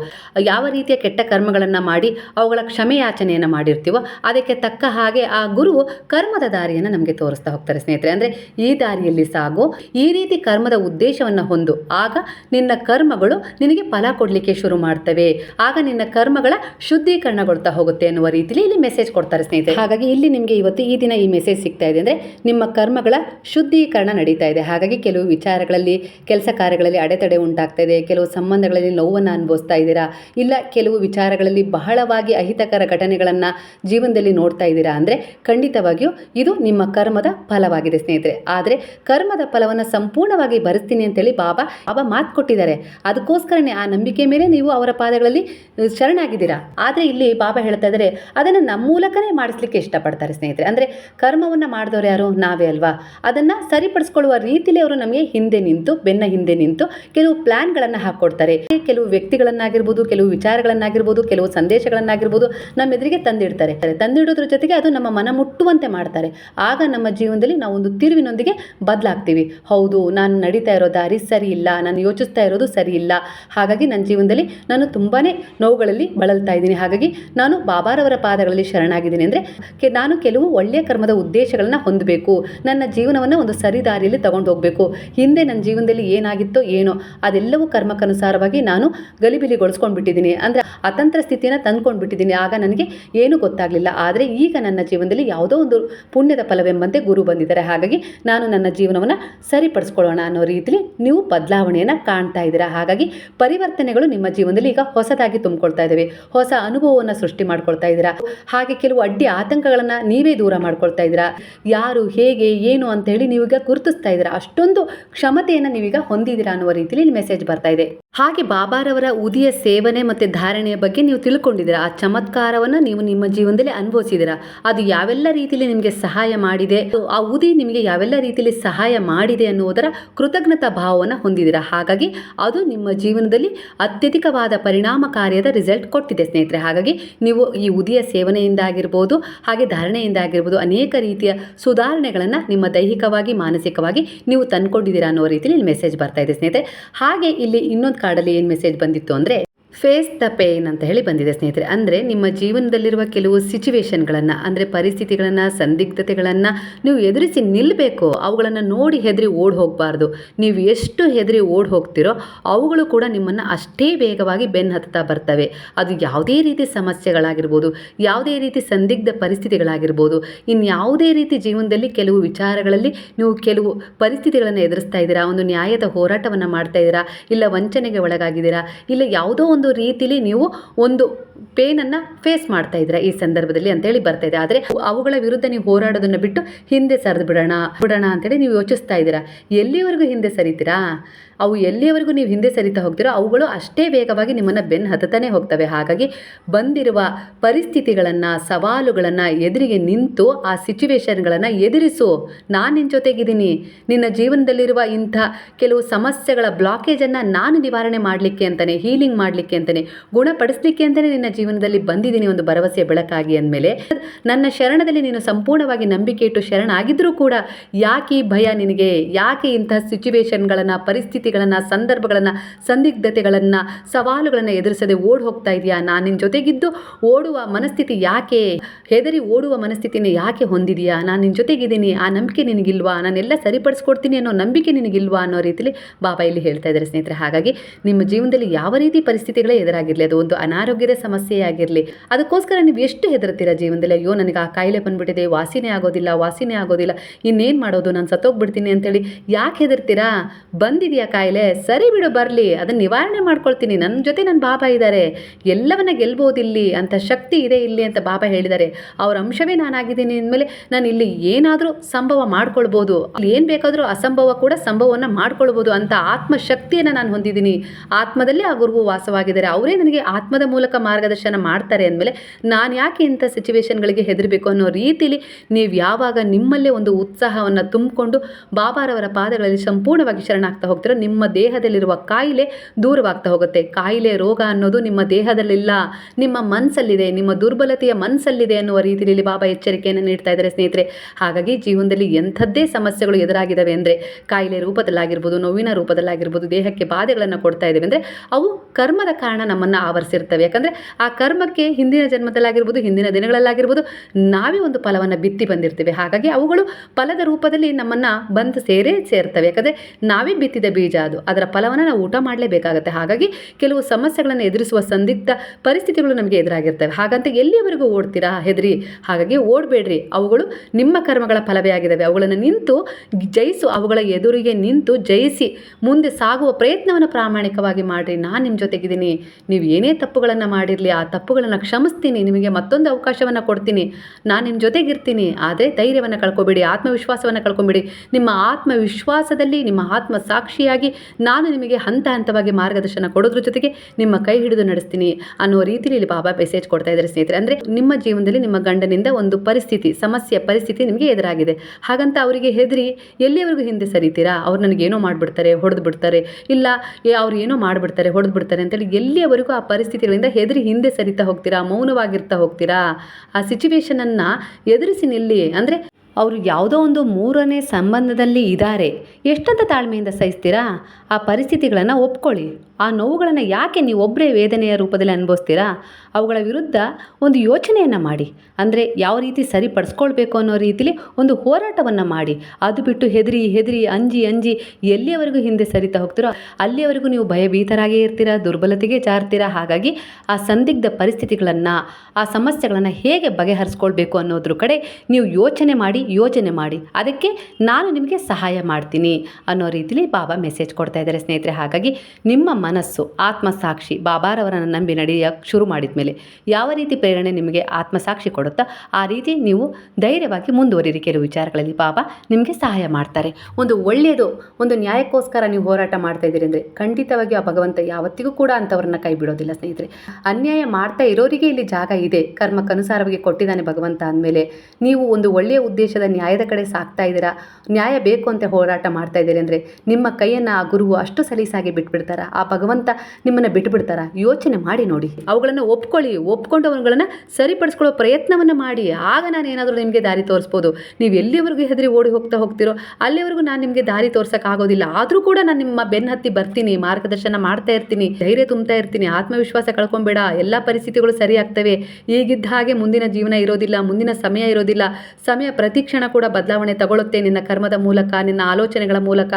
ಯಾವ ರೀತಿಯ ಕೆಟ್ಟ ಕರ್ಮಗಳನ್ನು ಮಾಡಿ ಅವುಗಳ ಕ್ಷಮೆಯಾಚನೆಯನ್ನು ಮಾಡಿರ್ತೀವೋ, ಅದಕ್ಕೆ ತಕ್ಕ ಹಾಗೆ ಆ ಗುರು ಕರ್ಮದ ದಾರಿಯನ್ನು ನಮಗೆ ತೋರಿಸ್ತಾ ಹೋಗ್ತಾರೆ ಸ್ನೇಹಿತರೆ. ಅಂದರೆ ಈ ದಾರಿಯಲ್ಲಿ ಸಾಗು, ಈ ರೀತಿ ಕರ್ಮದ ಉದ್ದೇಶವನ್ನು ಹೊಂದು, ಆಗ ನಿನ್ನ ಕರ್ಮಗಳು ನಿನಗೆ ಫಲ ಕೊಡಲಿಕ್ಕೆ ಶುರು ಮಾಡ್ತವೆ. ಆಗ ನಿನ್ನ ಕರ್ಮಗಳ ಶುದ್ಧೀಕರಣಗೊಳ್ತಾ ಹೋಗುತ್ತೆ ಅನ್ನುವ ರೀತಿಯಲ್ಲಿ ಇಲ್ಲಿ ಮೆಸೇಜ್ ಕೊಡ್ತಾರೆ ಸ್ನೇಹಿತರೆ. ಹಾಗಾಗಿ ಇಲ್ಲಿ ನಿಮಗೆ ಇವತ್ತು ಈ ದಿನ ಈ ಮೆಸೇಜ್ ಸಿಗ್ತಾ ಇದೆ ಅಂದರೆ ನಿಮ್ಮ ಕರ್ಮಗಳ ಶುದ್ಧೀಕರಣ ನಡೀತಾ ಇದೆ. ಹಾಗಾಗಿ ಕೆಲವು ವಿಚಾರಗಳಲ್ಲಿ, ಕೆಲಸ ಕಾರ್ಯಗಳಲ್ಲಿ ಅಡೆತಡೆ ಉಂಟಾಗ್ತಾ ಇದೆ. ಕೆಲವು ಸಂಬಂಧಗಳಲ್ಲಿ ನೋವನ್ನು ಅನುಭವಿಸ್ತಾ ಇದ್ದೀರಾ? ಇಲ್ಲ ಕೆಲವು ವಿಚಾರಗಳಲ್ಲಿ ಬಹಳವಾಗಿ ಅಹಿತಕರ ಘಟನೆಗಳನ್ನು ಜೀವನದಲ್ಲಿ ನೋಡ್ತಾ ಇದ್ದೀರಾ? ಅಂದರೆ ಖಂಡಿತವಾಗಿಯೂ ಇದು ನಿಮ್ಮ ಕರ್ಮದ ಫಲವಾಗಿದೆ ಸ್ನೇಹಿತರೆ. ಆದರೆ ಕರ್ಮದ ಫಲವನ್ನು ಸಂಪೂರ್ಣವಾಗಿ ಭರಿಸ್ತೀನಿ ಅಂತೇಳಿ ಬಾಬಾ ಬಾಬಾ ಮಾತು ಕೊಟ್ಟಿದ್ದಾರೆ. ಅದಕ್ಕೋಸ್ಕರನೇ ಆ ನಂಬಿಕೆ ಮೇಲೆ ನೀವು ಅವರ ಪಾದಗಳಲ್ಲಿ ಶರಣಾಗಿದ್ದೀರಾ? ಆದರೆ ಇಲ್ಲಿ ಬಾಬಾ ಹೇಳ್ತಾ ಇದ್ದಾರೆ, ಅದನ್ನು ನಮ್ಮ ಮೂಲಕನೇ ಮಾಡಿಸ್ಲಿಕ್ಕೆ ಇಷ್ಟಪಡ್ತಾರೆ ಸ್ನೇಹಿತರೆ. ಅಂದರೆ ಕರ್ಮವನ್ನು ಮಾಡಿದವರು ಯಾರು? ನಾವೇ ಅಲ್ವಾ? ಅದನ್ನು ಸರಿಪಡಿಸ್ಕೊಳ್ಳುವ ರೀತಿಲಿ ಅವರು ನಮಗೆ ಹಿಂದೆ ನಿಂತು, ಬೆನ್ನ ಹಿಂದೆ ನಿಂತು ಕೆಲವು ಪ್ಲ್ಯಾನ್ಗಳನ್ನು ಹಾಕ್ಕೊಡ್ತಾರೆ ಕೆಲವು ವ್ಯಕ್ತಿಗಳನ್ನಾಗಿರ್ಬೋದು, ಕೆಲವು ವಿಚಾರಗಳನ್ನಾಗಿರ್ಬೋದು, ಕೆಲವು ಸಂದೇಶಗಳನ್ನಾಗಿರ್ಬೋದು ನಮ್ಮ ಎದುರಿಗೆ ತಂದಿಡ್ತಾರೆ. ತಂದಿಡೋದ್ರ ಜೊತೆಗೆ ಅದು ನಮ್ಮ ಮನ ಮುಟ್ಟುವಂತೆ ಮಾಡ್ತಾರೆ. ಆಗ ನಮ್ಮ ಜೀವನದಲ್ಲಿ ನಾವು ಒಂದು ತಿರುವಿನೊಂದಿಗೆ ಬದಲಾಗ್ತೀವಿ. ಹೌದು, ನಾನು ನಡೀತಾ ಇರೋ ದಾರಿ ಸರಿ ಇಲ್ಲ ನಾನು ಯೋಚಿಸ್ತಾ ಇರೋದು ಸರಿ ಇಲ್ಲ ಹಾಗಾಗಿ ನನ್ನ ಜೀವನದಲ್ಲಿ ನಾನು ತುಂಬಾ ನೋವುಗಳಲ್ಲಿ ಬಳಲ್ತಾ ಇದ್ದೀನಿ. ಹಾಗಾಗಿ ನಾನು ಬಾಬಾರವರ ಪಾದಗಳಲ್ಲಿ ಶರಣಾಗಿದ್ದೀನಿ. ಅಂದರೆ ನಾನು ಕೆಲವು ಒಳ್ಳೆಯ ಕರ್ಮದ ಉದ್ದೇಶಗಳನ್ನು ಹೊಂದಬೇಕು. ನನ್ನ ಜೀವನವನ್ನು ಒಂದು ಸರಿ ದಾರಿಯಲ್ಲಿ ತಗೊಂಡು ಹೋಗಬೇಕು ಹಿಂದೆ ನನ್ನ ಜೀವನದಲ್ಲಿ ಏನಾಗಿತ್ತೋ ಏನೋ, ಅದೆಲ್ಲವೂ ಕರ್ಮಕ್ಕನುಸಾರವಾಗಿ ನಾನು ಗಲಿಬಿಲಿಗೊಳಿಸ್ಕೊಂಡು ಬಿಟ್ಟಿದ್ದೀನಿ ಅಂದರೆ ಅತಂತ್ರ ಸ್ಥಿತಿಯನ್ನು ತಂದ್ಕೊಂಡು ಬಿಟ್ಟಿದ್ದೀನಿ ಆಗ ನನಗೆ ಏನೂ ಗೊತ್ತಾಗಲಿಲ್ಲ. ಆದರೆ ಈಗ ನನ್ನ ಜೀವನದಲ್ಲಿ ಯಾವುದೋ ಒಂದು ಪುಣ್ಯದ ಫಲವೆಂಬಂತೆ ಗುರು ಬಂದಿದ್ದಾರೆ. ಹಾಗಾಗಿ ನಾನು ನನ್ನ ಜೀವನವನ್ನು ಸರಿಪಡಿಸ್ಕೊಳ್ಳೋಣ ಅನ್ನೋ ರೀತಿಯಲ್ಲಿ ನೀವು ಬದಲಾವಣೆಯನ್ನು ಕಾಣ್ತಾ ಇದ್ದೀರಾ. ಹಾಗಾಗಿ ಪರಿವರ್ತನೆಗಳು ನಿಮ್ಮ ಜೀವನದಲ್ಲಿ ಈಗ ಹೊಸದಾಗಿ ತುಂಬಿಕೊಳ್ತಾ ಇದ್ದಾವೆ. ಹೊಸ ಅನುಭವವನ್ನು ಸೃಷ್ಟಿ ಮಾಡ್ಕೊಳ್ತಾ ಇದ್ದೀರಾ. ಹಾಗೆ ಕೆಲವು ಅಡ್ಡಿ ಆತಂಕಗಳನ್ನು ನೀವೇ ದೂರ ಮಾಡ್ಕೊಳ್ತಾ ಇದ್ದೀರಾ? ಯಾರು, ಹೇಗೆ, ಏನು ಅಂತ ಹೇಳಿ ನೀವೀಗ ಗುರುತಿಸ್ತಾ ಇದ್ದೀರಾ? ಅಷ್ಟೊಂದು ಕ್ಷಮತೆಯನ್ನು ನೀವೀಗ ಹೊಂದಿದ್ದೀರಾ ಅನ್ನುವ ಇಲ್ಲಿ ಮೆಸೇಜ್ ಬರ್ತಾ ಇದೆ. ಹಾಗೆ ಬಾಬಾರವರ ಉದಿಯ ಸೇವನೆ ಮತ್ತು ಧಾರಣೆಯ ಬಗ್ಗೆ ನೀವು ತಿಳ್ಕೊಂಡಿದ್ದೀರಾ? ಆ ಚಮತ್ಕಾರವನ್ನು ನೀವು ನಿಮ್ಮ ಜೀವನದಲ್ಲಿ ಅನುಭವಿಸಿದ್ದೀರಾ? ಅದು ಯಾವೆಲ್ಲ ರೀತಿಯಲ್ಲಿ ನಿಮಗೆ ಸಹಾಯ ಮಾಡಿದೆ? ಆ ಉದಿ ನಿಮಗೆ ಯಾವೆಲ್ಲ ರೀತಿಯಲ್ಲಿ ಸಹಾಯ ಮಾಡಿದೆ ಅನ್ನುವುದರ ಕೃತಜ್ಞತಾ ಭಾವವನ್ನು ಹೊಂದಿದ್ದೀರಾ? ಹಾಗಾಗಿ ಅದು ನಿಮ್ಮ ಜೀವನದಲ್ಲಿ ಅತ್ಯಧಿಕವಾದ ಪರಿಣಾಮಕಾರಿಯಾದ ರಿಸಲ್ಟ್ ಕೊಟ್ಟಿದೆ ಸ್ನೇಹಿತರೆ. ಹಾಗಾಗಿ ನೀವು ಈ ಉದಿಯ ಸೇವನೆಯಿಂದ ಆಗಿರ್ಬೋದು ಹಾಗೆ ಧಾರಣೆಯಿಂದ ಆಗಿರ್ಬೋದು ಅನೇಕ ರೀತಿಯ ಸುಧಾರಣೆಗಳನ್ನು ನಿಮ್ಮ ದೈಹಿಕವಾಗಿ, ಮಾನಸಿಕವಾಗಿ ನೀವು ತಂದ್ಕೊಂಡಿದ್ದೀರಾ ಅನ್ನೋ ರೀತಿಯಲ್ಲಿ ಮೆಸೇಜ್ ಬರ್ತಾ ಇದೆ ಸ್ನೇಹಿತರೆ. ಹಾಗೆ ಇಲ್ಲಿ ಇನ್ನೊಂದು ಕಾರ್ಡಲ್ಲಿ ಏನು ಮೆಸೇಜ್ ಬಂದಿತ್ತು ಅಂದರೆ ಫೇಸ್ ದ ಪೇನ್ ಅಂತ ಹೇಳಿ ಬಂದಿದೆ ಸ್ನೇಹಿತರೆ. ಅಂದರೆ ನಿಮ್ಮ ಜೀವನದಲ್ಲಿರುವ ಕೆಲವು ಸಿಚುವೇಶನ್ಗಳನ್ನು ಅಂದರೆ ಪರಿಸ್ಥಿತಿಗಳನ್ನು, ಸಂದಿಗ್ಧತೆಗಳನ್ನು ನೀವು ಎದುರಿಸಿ ನಿಲ್ಲಬೇಕು ಅವುಗಳನ್ನು ನೋಡಿ ಹೆದರಿ ಓಡ್ ಹೋಗಬಾರ್ದು. ನೀವು ಎಷ್ಟು ಹೆದರಿ ಓಡ್ ಹೋಗ್ತಿರೋ ಅವುಗಳು ಕೂಡ ನಿಮ್ಮನ್ನು ಅಷ್ಟೇ ವೇಗವಾಗಿ ಬೆನ್ನು ಹತ್ತಾ ಬರ್ತವೆ. ಅದು ಯಾವುದೇ ರೀತಿ ಸಮಸ್ಯೆಗಳಾಗಿರ್ಬೋದು, ಯಾವುದೇ ರೀತಿ ಸಂದಿಗ್ಧ ಪರಿಸ್ಥಿತಿಗಳಾಗಿರ್ಬೋದು ಇನ್ಯಾವುದೇ ರೀತಿ ಜೀವನದಲ್ಲಿ ಕೆಲವು ವಿಚಾರಗಳಲ್ಲಿ ನೀವು ಕೆಲವು ಪರಿಸ್ಥಿತಿಗಳನ್ನು ಎದುರಿಸ್ತಾ ಇದ್ದೀರಾ, ಒಂದು ನ್ಯಾಯದ ಹೋರಾಟವನ್ನು ಮಾಡ್ತಾ ಇದ್ದೀರಾ, ಇಲ್ಲ ವಂಚನೆಗೆ ಒಳಗಾಗಿದ್ದೀರಾ, ಇಲ್ಲ ಯಾವುದೋ ಒಂದು ರೀತಿಲಿ ನೀವು ಒಂದು ಪೇನನ್ನು ಫೇಸ್ ಮಾಡ್ತಾ ಇದ್ರ ಈ ಸಂದರ್ಭದಲ್ಲಿ ಅಂತೇಳಿ ಬರ್ತಾ ಇದೆ. ಆದರೆ ಅವುಗಳ ವಿರುದ್ಧ ನೀವು ಹೋರಾಡೋದನ್ನು ಬಿಟ್ಟು ಹಿಂದೆ ಸರಿದು ಬಿಡೋಣ ಬಿಡೋಣ ಅಂತೇಳಿ ನೀವು ಯೋಚಿಸ್ತಾ ಇದ್ದೀರಾ? ಎಲ್ಲಿವರೆಗೂ ಹಿಂದೆ ಸರಿತೀರಾ? ಅವು ಎಲ್ಲಿಯವರೆಗೂ ನೀವು ಹಿಂದೆ ಸರಿತಾ ಹೋಗ್ತೀರೋ ಅವುಗಳು ಅಷ್ಟೇ ವೇಗವಾಗಿ ನಿಮ್ಮನ್ನು ಬೆನ್ನು ಹತ್ತತಾನೆ ಹೋಗ್ತವೆ. ಹಾಗಾಗಿ ಬಂದಿರುವ ಪರಿಸ್ಥಿತಿಗಳನ್ನು, ಸವಾಲುಗಳನ್ನು ಎದುರಿಗೆ ನಿಂತು ಆ ಸಿಚುವೇಶನ್ಗಳನ್ನು ಎದುರಿಸು. ನಾನು ನಿನ್ನ ಜೊತೆಗಿದ್ದೀನಿ. ನಿನ್ನ ಜೀವನದಲ್ಲಿರುವ ಇಂಥ ಕೆಲವು ಸಮಸ್ಯೆಗಳ ಬ್ಲಾಕೇಜನ್ನು ನಾನು ನಿವಾರಣೆ ಮಾಡಲಿಕ್ಕೆ ಅಂತಲೇ ಹೀಲಿಂಗ್ ಮಾಡಲಿಕ್ಕೆ ಅಂತಲೇ ಗುಣಪಡಿಸಲಿಕ್ಕೆ ಅಂತಲೇ ನಿನ್ನ ಜೀವನದಲ್ಲಿ ಬಂದಿದ್ದೀನಿ ಒಂದು ಭರವಸೆ, ಬೆಳಕಾಗಿ ಅಂದಮೇಲೆ, ನನ್ನ ಶರಣದಲ್ಲಿ ನೀನು ಸಂಪೂರ್ಣವಾಗಿ ನಂಬಿಕೆ ಇಟ್ಟು ಶರಣಾಗಿದ್ದರೂ ಕೂಡ ಯಾಕೆ ಭಯ ನಿನಗೆ? ಯಾಕೆ ಇಂತಹ ಸಿಚುವೇಶನ್ಗಳನ್ನು ಪರಿಸ್ಥಿತಿಗಳನ್ನು, ಸಂದರ್ಭಗಳನ್ನು, ಸಂದಿಗ್ಧತೆಗಳನ್ನು, ಸವಾಲುಗಳನ್ನು ಎದುರಿಸದೆ ಓಡ್ ಹೋಗ್ತಾ ಇದೆಯಾ? ನಾನು ನಿನ್ನ ಜೊತೆಗಿದ್ದು ಓಡುವ ಮನಸ್ಥಿತಿ ಯಾಕೆ? ಹೆದರಿ ಓಡುವ ಮನಸ್ಥಿತಿನ ಯಾಕೆ ಹೊಂದಿದೆಯಾ? ನಾನು ನಿನ್ನ ಜೊತೆಗಿದ್ದೀನಿ, ಆ ನಂಬಿಕೆ ನಿನಗಿಲ್ವಾ? ನಾನೆಲ್ಲ ಸರಿಪಡಿಸ್ಕೊಡ್ತೀನಿ ಅನ್ನೋ ನಂಬಿಕೆ ನಿನಗಿಲ್ವಾ ಅನ್ನೋ ರೀತಿಲಿ ಬಾಬಾ ಇಲ್ಲಿ ಹೇಳ್ತಾ ಇದ್ದಾರೆ ಸ್ನೇಹಿತರೆ. ಹಾಗಾಗಿ ನಿಮ್ಮ ಜೀವನದಲ್ಲಿ ಯಾವ ರೀತಿ ಪರಿಸ್ಥಿತಿಗಳೇ ಎದುರಾಗಿರಲಿ, ಅದು ಒಂದು ಅನಾರೋಗ್ಯದ ಸಮಸ್ಯೆ ಸಮಸ್ಯೆ ಆಗಿರಲಿ. ಅದಕ್ಕೋಸ್ಕರ ನೀವು ಎಷ್ಟು ಹೆದರ್ತೀರಾ ಜೀವನದಲ್ಲಿ? ಅಯ್ಯೋ, ನನಗೆ ಆ ಕಾಯಿಲೆ ಬಂದ್ಬಿಟ್ಟಿದೆ, ವಾಸಿನೇ ಆಗೋದಿಲ್ಲ ವಾಸಿನೇ ಆಗೋದಿಲ್ಲ, ಇನ್ನೇನು ಮಾಡೋದು, ನಾನು ಸತ್ತೋಗ್ಬಿಡ್ತೀನಿ ಅಂತೇಳಿ ಯಾಕೆ ಹೆದರ್ತೀರಾ? ಬಂದಿದೆಯಾ ಕಾಯಿಲೆ? ಸರಿ ಬಿಡು, ಬರಲಿ ಅದನ್ನು ನಿವಾರಣೆ ಮಾಡ್ಕೊಳ್ತೀನಿ. ನನ್ನ ಜೊತೆ ನನ್ನ ಬಾಬಾ ಇದ್ದಾರೆ ಎಲ್ಲವನ್ನ ಗೆಲ್ಬೋದಿಲ್ಲಿ ಅಂತ ಶಕ್ತಿ ಇದೆ ಇಲ್ಲಿ ಅಂತ ಬಾಬಾ ಹೇಳಿದ್ದಾರೆ ಅವ್ರ ಅಂಶವೇ ನಾನಾಗಿದ್ದೀನಿ ಅಂದಮೇಲೆ ನಾನು ಇಲ್ಲಿ ಏನಾದರೂ ಸಂಭವ ಮಾಡ್ಕೊಳ್ಬೋದು. ಅಲ್ಲಿ ಏನು ಬೇಕಾದರೂ ಅಸಂಭವ ಕೂಡ ಸಂಭವವನ್ನು ಮಾಡ್ಕೊಳ್ಬೋದು ಅಂತ ಆತ್ಮಶಕ್ತಿಯನ್ನು ನಾನು ಹೊಂದಿದ್ದೀನಿ. ಆತ್ಮದಲ್ಲೇ ಆ ಗುರುವು ವಾಸವಾಗಿದ್ದಾರೆ. ಅವರೇ ನನಗೆ ಆತ್ಮದ ಮೂಲಕ ಮಾರ್ಗದರ್ಶನ ಮಾಡ್ತಾರೆ ಅಂದಮೇಲೆ ನಾನು ಯಾಕೆ ಇಂಥ ಸಿಚುವೇಶನ್ಗಳಿಗೆ ಹೆದರಬೇಕು ಅನ್ನೋ ರೀತಿಲಿ ನೀವು ಯಾವಾಗ ನಿಮ್ಮಲ್ಲೇ ಒಂದು ಉತ್ಸಾಹವನ್ನು ತುಂಬಿಕೊಂಡು ಬಾಬಾರವರ ಪಾದಗಳಲ್ಲಿ ಸಂಪೂರ್ಣವಾಗಿ ಶರಣಾಗ್ತಾ ಹೋಗ್ತೀರೋ, ನಿಮ್ಮ ದೇಹದಲ್ಲಿರುವ ಕಾಯಿಲೆ ದೂರವಾಗ್ತಾ ಹೋಗುತ್ತೆ. ಕಾಯಿಲೆ ರೋಗ ಅನ್ನೋದು ನಿಮ್ಮ ದೇಹದಲ್ಲಿಲ್ಲ, ನಿಮ್ಮ ಮನಸ್ಸಲ್ಲಿದೆ ನಿಮ್ಮ ದುರ್ಬಲತೆಯ ಮನಸ್ಸಲ್ಲಿದೆ ಅನ್ನುವ ರೀತಿಯಲ್ಲಿ ಬಾಬಾ ಎಚ್ಚರಿಕೆಯನ್ನು ನೀಡ್ತಾ ಇದ್ದಾರೆ ಸ್ನೇಹಿತರೆ. ಹಾಗಾಗಿ ಜೀವನದಲ್ಲಿ ಎಂಥದ್ದೇ ಸಮಸ್ಯೆಗಳು ಎದುರಾಗಿದ್ದಾವೆ ಅಂದರೆ ಕಾಯಿಲೆ ರೂಪದಲ್ಲಾಗಿರ್ಬೋದು, ನೋವಿನ ರೂಪದಲ್ಲಾಗಿರ್ಬೋದು, ದೇಹಕ್ಕೆ ಬಾಧೆಗಳನ್ನು ಕೊಡ್ತಾ ಇದ್ದೇವೆ ಅಂದರೆ ಅವು ಕರ್ಮದ ಕಾರಣ ನಮ್ಮನ್ನು ಆವರಿಸಿರ್ತವೆ. ಯಾಕಂದರೆ ಆ ಕರ್ಮಕ್ಕೆ ಹಿಂದಿನ ಜನ್ಮದಲ್ಲಾಗಿರ್ಬೋದು, ಹಿಂದಿನ ದಿನಗಳಲ್ಲಾಗಿರ್ಬೋದು, ನಾವೇ ಒಂದು ಫಲವನ್ನು ಬಿತ್ತಿ ಬಂದಿರ್ತೇವೆ. ಹಾಗಾಗಿ ಅವುಗಳು ಫಲದ ರೂಪದಲ್ಲಿ ನಮ್ಮನ್ನು ಬಂದು ಸೇರೇ ಸೇರ್ತವೆ. ಯಾಕಂದರೆ ನಾವೇ ಬಿತ್ತಿದ ಬೀಜ ಅದು. ಅದರ ಫಲವನ್ನು ನಾವು ಊಟ ಮಾಡಲೇಬೇಕಾಗುತ್ತೆ. ಹಾಗಾಗಿ ಕೆಲವು ಸಮಸ್ಯೆಗಳನ್ನು ಎದುರಿಸುವ ಸಂದಿಗ್ಧ ಪರಿಸ್ಥಿತಿಗಳು ನಮಗೆ ಎದುರಾಗಿರ್ತವೆ. ಹಾಗಂತ ಎಲ್ಲಿಯವರೆಗೂ ಓಡ್ತೀರಾ? ಹೆದರಿ. ಹಾಗಾಗಿ ಓಡಬೇಡ್ರಿ. ಅವುಗಳು ನಿಮ್ಮ ಕರ್ಮಗಳ ಫಲವೇ ಆಗಿದ್ದಾವೆ ಅವುಗಳನ್ನು ನಿಂತು ಜಯಿಸು. ಅವುಗಳ ಎದುರಿಗೆ ನಿಂತು ಜಯಿಸಿ ಮುಂದೆ ಸಾಗುವ ಪ್ರಯತ್ನವನ್ನು ಪ್ರಾಮಾಣಿಕವಾಗಿ ಮಾಡಿರಿ. ನಾನು ನಿಮ್ಮ ಜೊತೆಗಿದ್ದೀನಿ. ನೀವು ಏನೇ ತಪ್ಪುಗಳನ್ನು ಆ ತಪ್ಪುಗಳನ್ನು ಕ್ಷಮಿಸ್ತೀನಿ, ನಿಮಗೆ ಮತ್ತೊಂದು ಅವಕಾಶವನ್ನು ಕೊಡ್ತೀನಿ, ನಾನು ನಿಮ್ಮ ಜೊತೆಗಿರ್ತೀನಿ, ಆದರೆ ಧೈರ್ಯವನ್ನು ಕಳ್ಕೊಬೇಡಿ, ಆತ್ಮವಿಶ್ವಾಸವನ್ನು ಕಳ್ಕೊಬೇಡಿ. ನಿಮ್ಮ ಆತ್ಮವಿಶ್ವಾಸದಲ್ಲಿ, ನಿಮ್ಮ ಆತ್ಮ ಸಾಕ್ಷಿಯಾಗಿ ನಾನು ನಿಮಗೆ ಹಂತ ಹಂತವಾಗಿ ಮಾರ್ಗದರ್ಶನ ಕೊಡೋದ್ರ ಜೊತೆಗೆ ನಿಮ್ಮ ಕೈ ಹಿಡಿದು ನಡೆಸ್ತೀನಿ ಅನ್ನೋ ರೀತಿಯಲ್ಲಿ ಇಲ್ಲಿ ಬಾಬಾ ಮೆಸೇಜ್ ಕೊಡ್ತಾ ಇದ್ದಾರೆ ಸ್ನೇಹಿತರೆ. ಅಂದರೆ ನಿಮ್ಮ ಜೀವನದಲ್ಲಿ ನಿಮ್ಮ ಗಂಡನಿಂದ ಒಂದು ಪರಿಸ್ಥಿತಿ, ಸಮಸ್ಯೆ, ಪರಿಸ್ಥಿತಿ ನಿಮಗೆ ಎದುರಾಗಿದೆ. ಹಾಗಂತ ಅವರಿಗೆ ಹೆದರಿ ಎಲ್ಲಿಯವರೆಗೂ ಹಿಂದೆ ಸರಿತೀರಾ? ಅವ್ರು ನನಗೇನೋ ಮಾಡಿಬಿಡ್ತಾರೆ ಹೊಡೆದು ಬಿಡ್ತಾರೆ ಇಲ್ಲ ಅವ್ರು ಏನೋ ಮಾಡಿಬಿಡ್ತಾರೆ ಹೊಡೆದು ಬಿಡ್ತಾರೆ ಅಂತೇಳಿ ಎಲ್ಲಿಯವರೆಗೂ ಆ ಪರಿಸ್ಥಿತಿಗಳಿಂದ ಹೆದರಿ ಹಿಂದೆ ಸರಿತಾ ಹೋಗ್ತೀರಾ, ಮೌನವಾಗಿರ್ತಾ ಹೋಗ್ತೀರಾ? ಆ ಸಿಚುವೇಶನನ್ನು ಎದುರಿಸಿ ನಿಲ್ಲಿ. ಅಂದರೆ ಅವರು ಯಾವುದೋ ಒಂದು ಮೂರನೇ ಸಂಬಂಧದಲ್ಲಿ ಇದ್ದಾರೆ ಎಷ್ಟಂತ ತಾಳ್ಮೆಯಿಂದ ಸಹಿಸ್ತೀರಾ? ಆ ಪರಿಸ್ಥಿತಿಗಳನ್ನು ಒಪ್ಕೊಳ್ಳಿ. ಆ ನೋವುಗಳನ್ನು ಯಾಕೆ ನೀವು ಒಬ್ಬರೇ ವೇದನೆಯ ರೂಪದಲ್ಲಿ ಅನುಭವಿಸ್ತೀರಾ? ಅವುಗಳ ವಿರುದ್ಧ ಒಂದು ಯೋಚನೆಯನ್ನು ಮಾಡಿ. ಅಂದರೆ ಯಾವ ರೀತಿ ಸರಿಪಡಿಸ್ಕೊಳ್ಬೇಕು ಅನ್ನೋ ರೀತಿಲಿ ಒಂದು ಹೋರಾಟವನ್ನು ಮಾಡಿ. ಅದು ಬಿಟ್ಟು ಹೆದರಿ ಹೆದರಿ, ಅಂಜಿ ಅಂಜಿ ಎಲ್ಲಿಯವರೆಗೂ ಹಿಂದೆ ಸರಿತಾ ಹೋಗ್ತೀರೋ ಅಲ್ಲಿಯವರೆಗೂ ನೀವು ಭಯಭೀತರಾಗೇ ಇರ್ತೀರಾ, ದುರ್ಬಲತೆಗೆ ಜಾರ್ತೀರಾ? ಹಾಗಾಗಿ ಆ ಸಂದಿಗ್ಧ ಪರಿಸ್ಥಿತಿಗಳನ್ನು, ಆ ಸಮಸ್ಯೆಗಳನ್ನು ಹೇಗೆ ಬಗೆಹರಿಸ್ಕೊಳ್ಬೇಕು ಅನ್ನೋದ್ರ ಕಡೆ ನೀವು ಯೋಚನೆ ಮಾಡಿ ಯೋಚನೆ ಮಾಡಿ. ಅದಕ್ಕೆ ನಾನು ನಿಮಗೆ ಸಹಾಯ ಮಾಡ್ತೀನಿ ಅನ್ನೋ ರೀತಿಲಿ ಬಾಬಾ ಮೆಸೇಜ್ ಕೊಡ್ತಾ ಇದ್ದಾರೆ ಸ್ನೇಹಿತರೆ. ಹಾಗಾಗಿ ನಿಮ್ಮ ಮನಸ್ಸು, ಆತ್ಮಸಾಕ್ಷಿ ಬಾಬಾರವರನ್ನು ನಂಬಿ ನಡೆಯೋಕ್ಕೆ ಶುರು ಮಾಡಿದ ಮೇಲೆ ಯಾವ ರೀತಿ ಪ್ರೇರಣೆ ನಿಮಗೆ ಆತ್ಮಸಾಕ್ಷಿ ಕೊಡುತ್ತಾ, ಆ ರೀತಿ ನೀವು ಧೈರ್ಯವಾಗಿ ಮುಂದುವರಿರಿ ಕೆಲವು ವಿಚಾರಗಳಲ್ಲಿ ಬಾಬಾ ನಿಮಗೆ ಸಹಾಯ ಮಾಡ್ತಾರೆ. ಒಂದು ಒಳ್ಳೆಯದು, ಒಂದು ನ್ಯಾಯಕ್ಕೋಸ್ಕರ ನೀವು ಹೋರಾಟ ಮಾಡ್ತಾ ಇದ್ದೀರಿ ಅಂದರೆ ಖಂಡಿತವಾಗಿ ಆ ಭಗವಂತ ಯಾವತ್ತಿಗೂ ಕೂಡ ಅಂಥವ್ರನ್ನ ಕೈ ಬಿಡೋದಿಲ್ಲ ಸ್ನೇಹಿತರೆ. ಅನ್ಯಾಯ ಮಾಡ್ತಾ ಇರೋರಿಗೆ ಇಲ್ಲಿ ಜಾಗ ಇದೆ. ಕರ್ಮಕ್ಕನುಸಾರವಾಗಿ ಕೊಟ್ಟಿದ್ದಾನೆ ಭಗವಂತ ಅಂದಮೇಲೆ ನೀವು ಒಂದು ಒಳ್ಳೆಯ ಉದ್ದೇಶದ ನ್ಯಾಯದ ಕಡೆ ಸಾಕ್ತಾ ಇದ್ದೀರಾ, ನ್ಯಾಯ ಬೇಕು ಅಂತ ಹೋರಾಟ ಮಾಡ್ತಾ ಇದ್ದೀರಿ ಅಂದರೆ ನಿಮ್ಮ ಕೈಯನ್ನು ಆ ಗುರುವು ಅಷ್ಟು ಸಲೀಸಾಗಿ ಬಿಟ್ಬಿಡ್ತಾರ? ಆ ಭಗವಂತ ನಿಮ್ಮನ್ನು ಬಿಟ್ಟುಬಿಡ್ತಾರ ಯೋಚನೆ ಮಾಡಿ ನೋಡಿ. ಅವುಗಳನ್ನು ಒಪ್ಕೊಳ್ಳಿ. ಒಪ್ಕೊಂಡು ಅವುಗಳನ್ನು ಸರಿಪಡಿಸ್ಕೊಳ್ಳೋ ಪ್ರಯತ್ನವನ್ನು ಮಾಡಿ. ಆಗ ನಾನು ಏನಾದರೂ ನಿಮಗೆ ದಾರಿ ತೋರಿಸ್ಬೋದು. ನೀವು ಎಲ್ಲಿವರೆಗೂ ಹೆದರಿ ಓಡಿ ಹೋಗ್ತಾ ಹೋಗ್ತಿರೋ? ಅಲ್ಲಿವರೆಗೂ ನಾನು ನಿಮಗೆ ದಾರಿ ತೋರ್ಸೋಕ್ಕಾಗೋದಿಲ್ಲ ಆದರೂ ಕೂಡ ನಾನು ನಿಮ್ಮ ಬೆನ್ನ ಹತ್ತಿ ಬರ್ತೀನಿ, ಮಾರ್ಗದರ್ಶನ ಮಾಡ್ತಾ ಇರ್ತೀನಿ, ಧೈರ್ಯ ತುಂಬ್ತಾ ಇರ್ತೀನಿ, ಆತ್ಮವಿಶ್ವಾಸ ಕಳ್ಕೊಂಬೇಡ. ಎಲ್ಲ ಪರಿಸ್ಥಿತಿಗಳು ಸರಿ ಆಗ್ತವೆ. ಈಗಿದ್ದ ಹಾಗೆ ಮುಂದಿನ ಜೀವನ ಇರೋದಿಲ್ಲ, ಮುಂದಿನ ಸಮಯ ಇರೋದಿಲ್ಲ. ಸಮಯ ಪ್ರತಿ ಕ್ಷಣ ಕೂಡ ಬದಲಾವಣೆ ತಗೊಳ್ಳುತ್ತೆ ನಿನ್ನ ಕರ್ಮದ ಮೂಲಕ, ನಿನ್ನ ಆಲೋಚನೆಗಳ ಮೂಲಕ.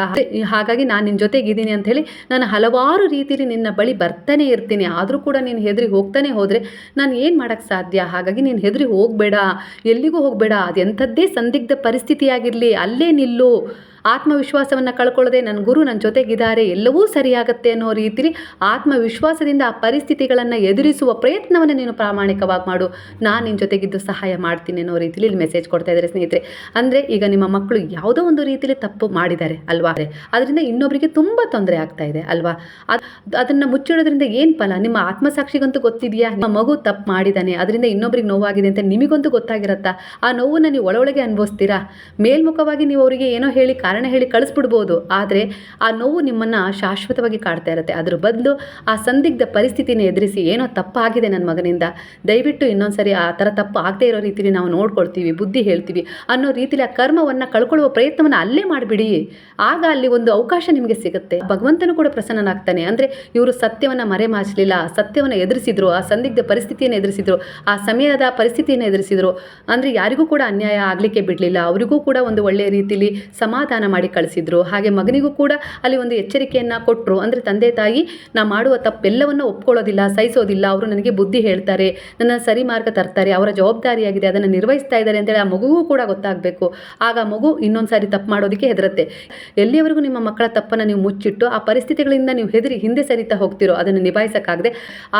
ಹಾಗಾಗಿ ನಾನು ನಿನ್ನ ಜೊತೆಗಿದ್ದೀನಿ ಅಂತ ಹೇಳಿ ನಾನು ಹಲವಾರು ರೀತಿಯಲ್ಲಿ ನಿನ್ನ ಬಳಿ ಬರ್ತಾನೆ ಇರ್ತೀನಿ. ಆದರೂ ಕೂಡ ನೀನು ಹೆದರಿ ಹೋಗ್ತಾನೆ ಹೋದರೆ ನಾನು ಏನು ಮಾಡೋಕ್ಕೆ ಸಾಧ್ಯ? ಹಾಗಾಗಿ ನೀನು ಹೆದರಿ ಹೋಗಬೇಡ. ಎಲ್ಲಿಗೂ ಹೋಗಬೇಡ. ಅದು ಎಂಥದ್ದೇ ಸಂದಿಗ್ಧ ಪರಿಸ್ಥಿತಿಯಾಗಿರಲಿ. ಅಲ್ಲೇ ನಿಲ್ಲು. ಆತ್ಮವಿಶ್ವಾಸವನ್ನು ಕಳ್ಕೊಳ್ಳದೆ ನನ್ನ ಗುರು ನನ್ನ ಜೊತೆಗಿದ್ದಾರೆ, ಎಲ್ಲವೂ ಸರಿಯಾಗತ್ತೆ ಅನ್ನೋ ರೀತಿಲಿ ಆತ್ಮವಿಶ್ವಾಸದಿಂದ ಆ ಪರಿಸ್ಥಿತಿಗಳನ್ನು ಎದುರಿಸುವ ಪ್ರಯತ್ನವನ್ನು ನೀನು ಪ್ರಾಮಾಣಿಕವಾಗಿ ಮಾಡು. ನಾನು ನಿನ್ನ ಜೊತೆಗಿದ್ದು ಸಹಾಯ ಮಾಡ್ತೀನಿ ಅನ್ನೋ ರೀತಿಲಿ ಇಲ್ಲಿ ಮೆಸೇಜ್ ಕೊಡ್ತಾ ಇದ್ದಾರೆ ಸ್ನೇಹಿತರೆ. ಅಂದರೆ ಈಗ ನಿಮ್ಮ ಮಕ್ಕಳು ಯಾವುದೋ ಒಂದು ರೀತಿಲಿ ತಪ್ಪು ಮಾಡಿದ್ದಾರೆ ಅಲ್ವಾ? ಅದರಿಂದ ಇನ್ನೊಬ್ಬರಿಗೆ ತುಂಬ ತೊಂದರೆ ಆಗ್ತಾ ಇದೆ ಅಲ್ವಾ? ಅದು, ಅದನ್ನು ಮುಚ್ಚಿಡೋದ್ರಿಂದ ಏನು ಫಲ? ನಿಮ್ಮ ಆತ್ಮಸಾಕ್ಷಿಗಂತೂ ಗೊತ್ತಿದೆಯಾ? ನಿಮ್ಮ ಮಗು ತಪ್ಪು ಮಾಡಿದ್ದಾನೆ ಅದರಿಂದ ಇನ್ನೊಬ್ರಿಗೆ ನೋವಾಗಿದೆ ಅಂತ ನಿಮಗಂತೂ ಗೊತ್ತಾಗಿರತ್ತಾ? ಆ ನೋವನ್ನು ನೀವು ಒಳೊಳಗೆ ಅನುಭವಿಸ್ತೀರಾ? ಮೇಲ್ಮುಖವಾಗಿ ನೀವು ಅವರಿಗೆ ಏನೋ ಹೇಳಿ ಕಾರಣ ಹೇಳಿ ಕಳಿಸ್ಬಿಡ್ಬೋದು. ಆದರೆ ಆ ನೋವು ನಿಮ್ಮನ್ನು ಶಾಶ್ವತವಾಗಿ ಕಾಡ್ತಾ ಇರುತ್ತೆ. ಅದ್ರ ಬದಲು ಆ ಸಂದಿಗ್ಧ ಪರಿಸ್ಥಿತಿನ ಎದುರಿಸಿ ಏನೋ ತಪ್ಪಾಗಿದೆ ನನ್ನ ಮಗನಿಂದ. ದಯವಿಟ್ಟು ಇನ್ನೊಂದು ಸರಿ ಆ ಥರ ತಪ್ಪು ಆಗದೇ ಇರೋ ರೀತಿಲಿ ನಾವು ನೋಡ್ಕೊಳ್ತೀವಿ, ಬುದ್ಧಿ ಹೇಳ್ತೀವಿ ಅನ್ನೋ ರೀತಿಲಿ ಆ ಕರ್ಮವನ್ನು ಕಳ್ಕೊಳ್ಳುವ ಪ್ರಯತ್ನವನ್ನು ಅಲ್ಲೇ ಮಾಡಿಬಿಡಿ. ಆಗ ಅಲ್ಲಿ ಒಂದು ಅವಕಾಶ ನಿಮಗೆ ಸಿಗುತ್ತೆ. ಭಗವಂತನು ಕೂಡ ಪ್ರಸನ್ನನಾಗ್ತಾನೆ. ಅಂದರೆ ಇವರು ಸತ್ಯವನ್ನು ಮರೆಮಾಚಲಿಲ್ಲ, ಸತ್ಯವನ್ನು ಎದುರಿಸಿದ್ರು, ಆ ಸಂದಿಗ್ಧ ಪರಿಸ್ಥಿತಿಯನ್ನು ಎದುರಿಸಿದ್ರು, ಆ ಸಮಯದ ಪರಿಸ್ಥಿತಿಯನ್ನು ಎದುರಿಸಿದ್ರು. ಅಂದರೆ ಯಾರಿಗೂ ಕೂಡ ಅನ್ಯಾಯ ಆಗಲಿಕ್ಕೆ ಬಿಡಲಿಲ್ಲ. ಅವರಿಗೂ ಕೂಡ ಒಂದು ಒಳ್ಳೆಯ ರೀತಿಲಿ ಸಮಾಧಾನ ಮಾಡಿ ಕಳಿಸಿದ್ರು. ಹಾಗೆ ಮಗನಿಗೂ ಕೂಡ ಅಲ್ಲಿ ಒಂದು ಎಚ್ಚರಿಕೆಯನ್ನು ಕೊಟ್ಟರು ಅಂದರೆ ತಂದೆ ತಾಯಿ, ನಾ ಮಾಡುವ ತಪ್ಪೆಲ್ಲವನ್ನು ಒಪ್ಕೊಳ್ಳೋದಿಲ್ಲ, ಸಹಿಸೋದಿಲ್ಲ. ಅವರು ನನಗೆ ಬುದ್ಧಿ ಹೇಳ್ತಾರೆ, ನನ್ನ ಸರಿ ಮಾರ್ಗ ತರ್ತಾರೆ, ಅವರ ಜವಾಬ್ದಾರಿಯಾಗಿದೆ, ಅದನ್ನು ನಿರ್ವಹಿಸ್ತಾ ಇದ್ದಾರೆ ಅಂತೇಳಿ ಆ ಮಗುಗೂ ಕೂಡ ಗೊತ್ತಾಗಬೇಕು. ಆಗ ಮಗು ಇನ್ನೊಂದು ಸಾರಿ ತಪ್ಪು ಮಾಡೋದಕ್ಕೆ ಹೆದರುತ್ತೆ. ಎಲ್ಲಿಯವರೆಗೂ ನಿಮ್ಮ ಮಕ್ಕಳ ತಪ್ಪನ್ನು ನೀವು ಮುಚ್ಚಿಟ್ಟು ಆ ಪರಿಸ್ಥಿತಿಗಳಿಂದ ನೀವು ಹೆದರಿ ಹಿಂದೆ ಸರಿತಾ ಹೋಗ್ತಿರೋ, ಅದನ್ನು ನಿಭಾಯಿಸೋಕ್ಕಾಗದೆ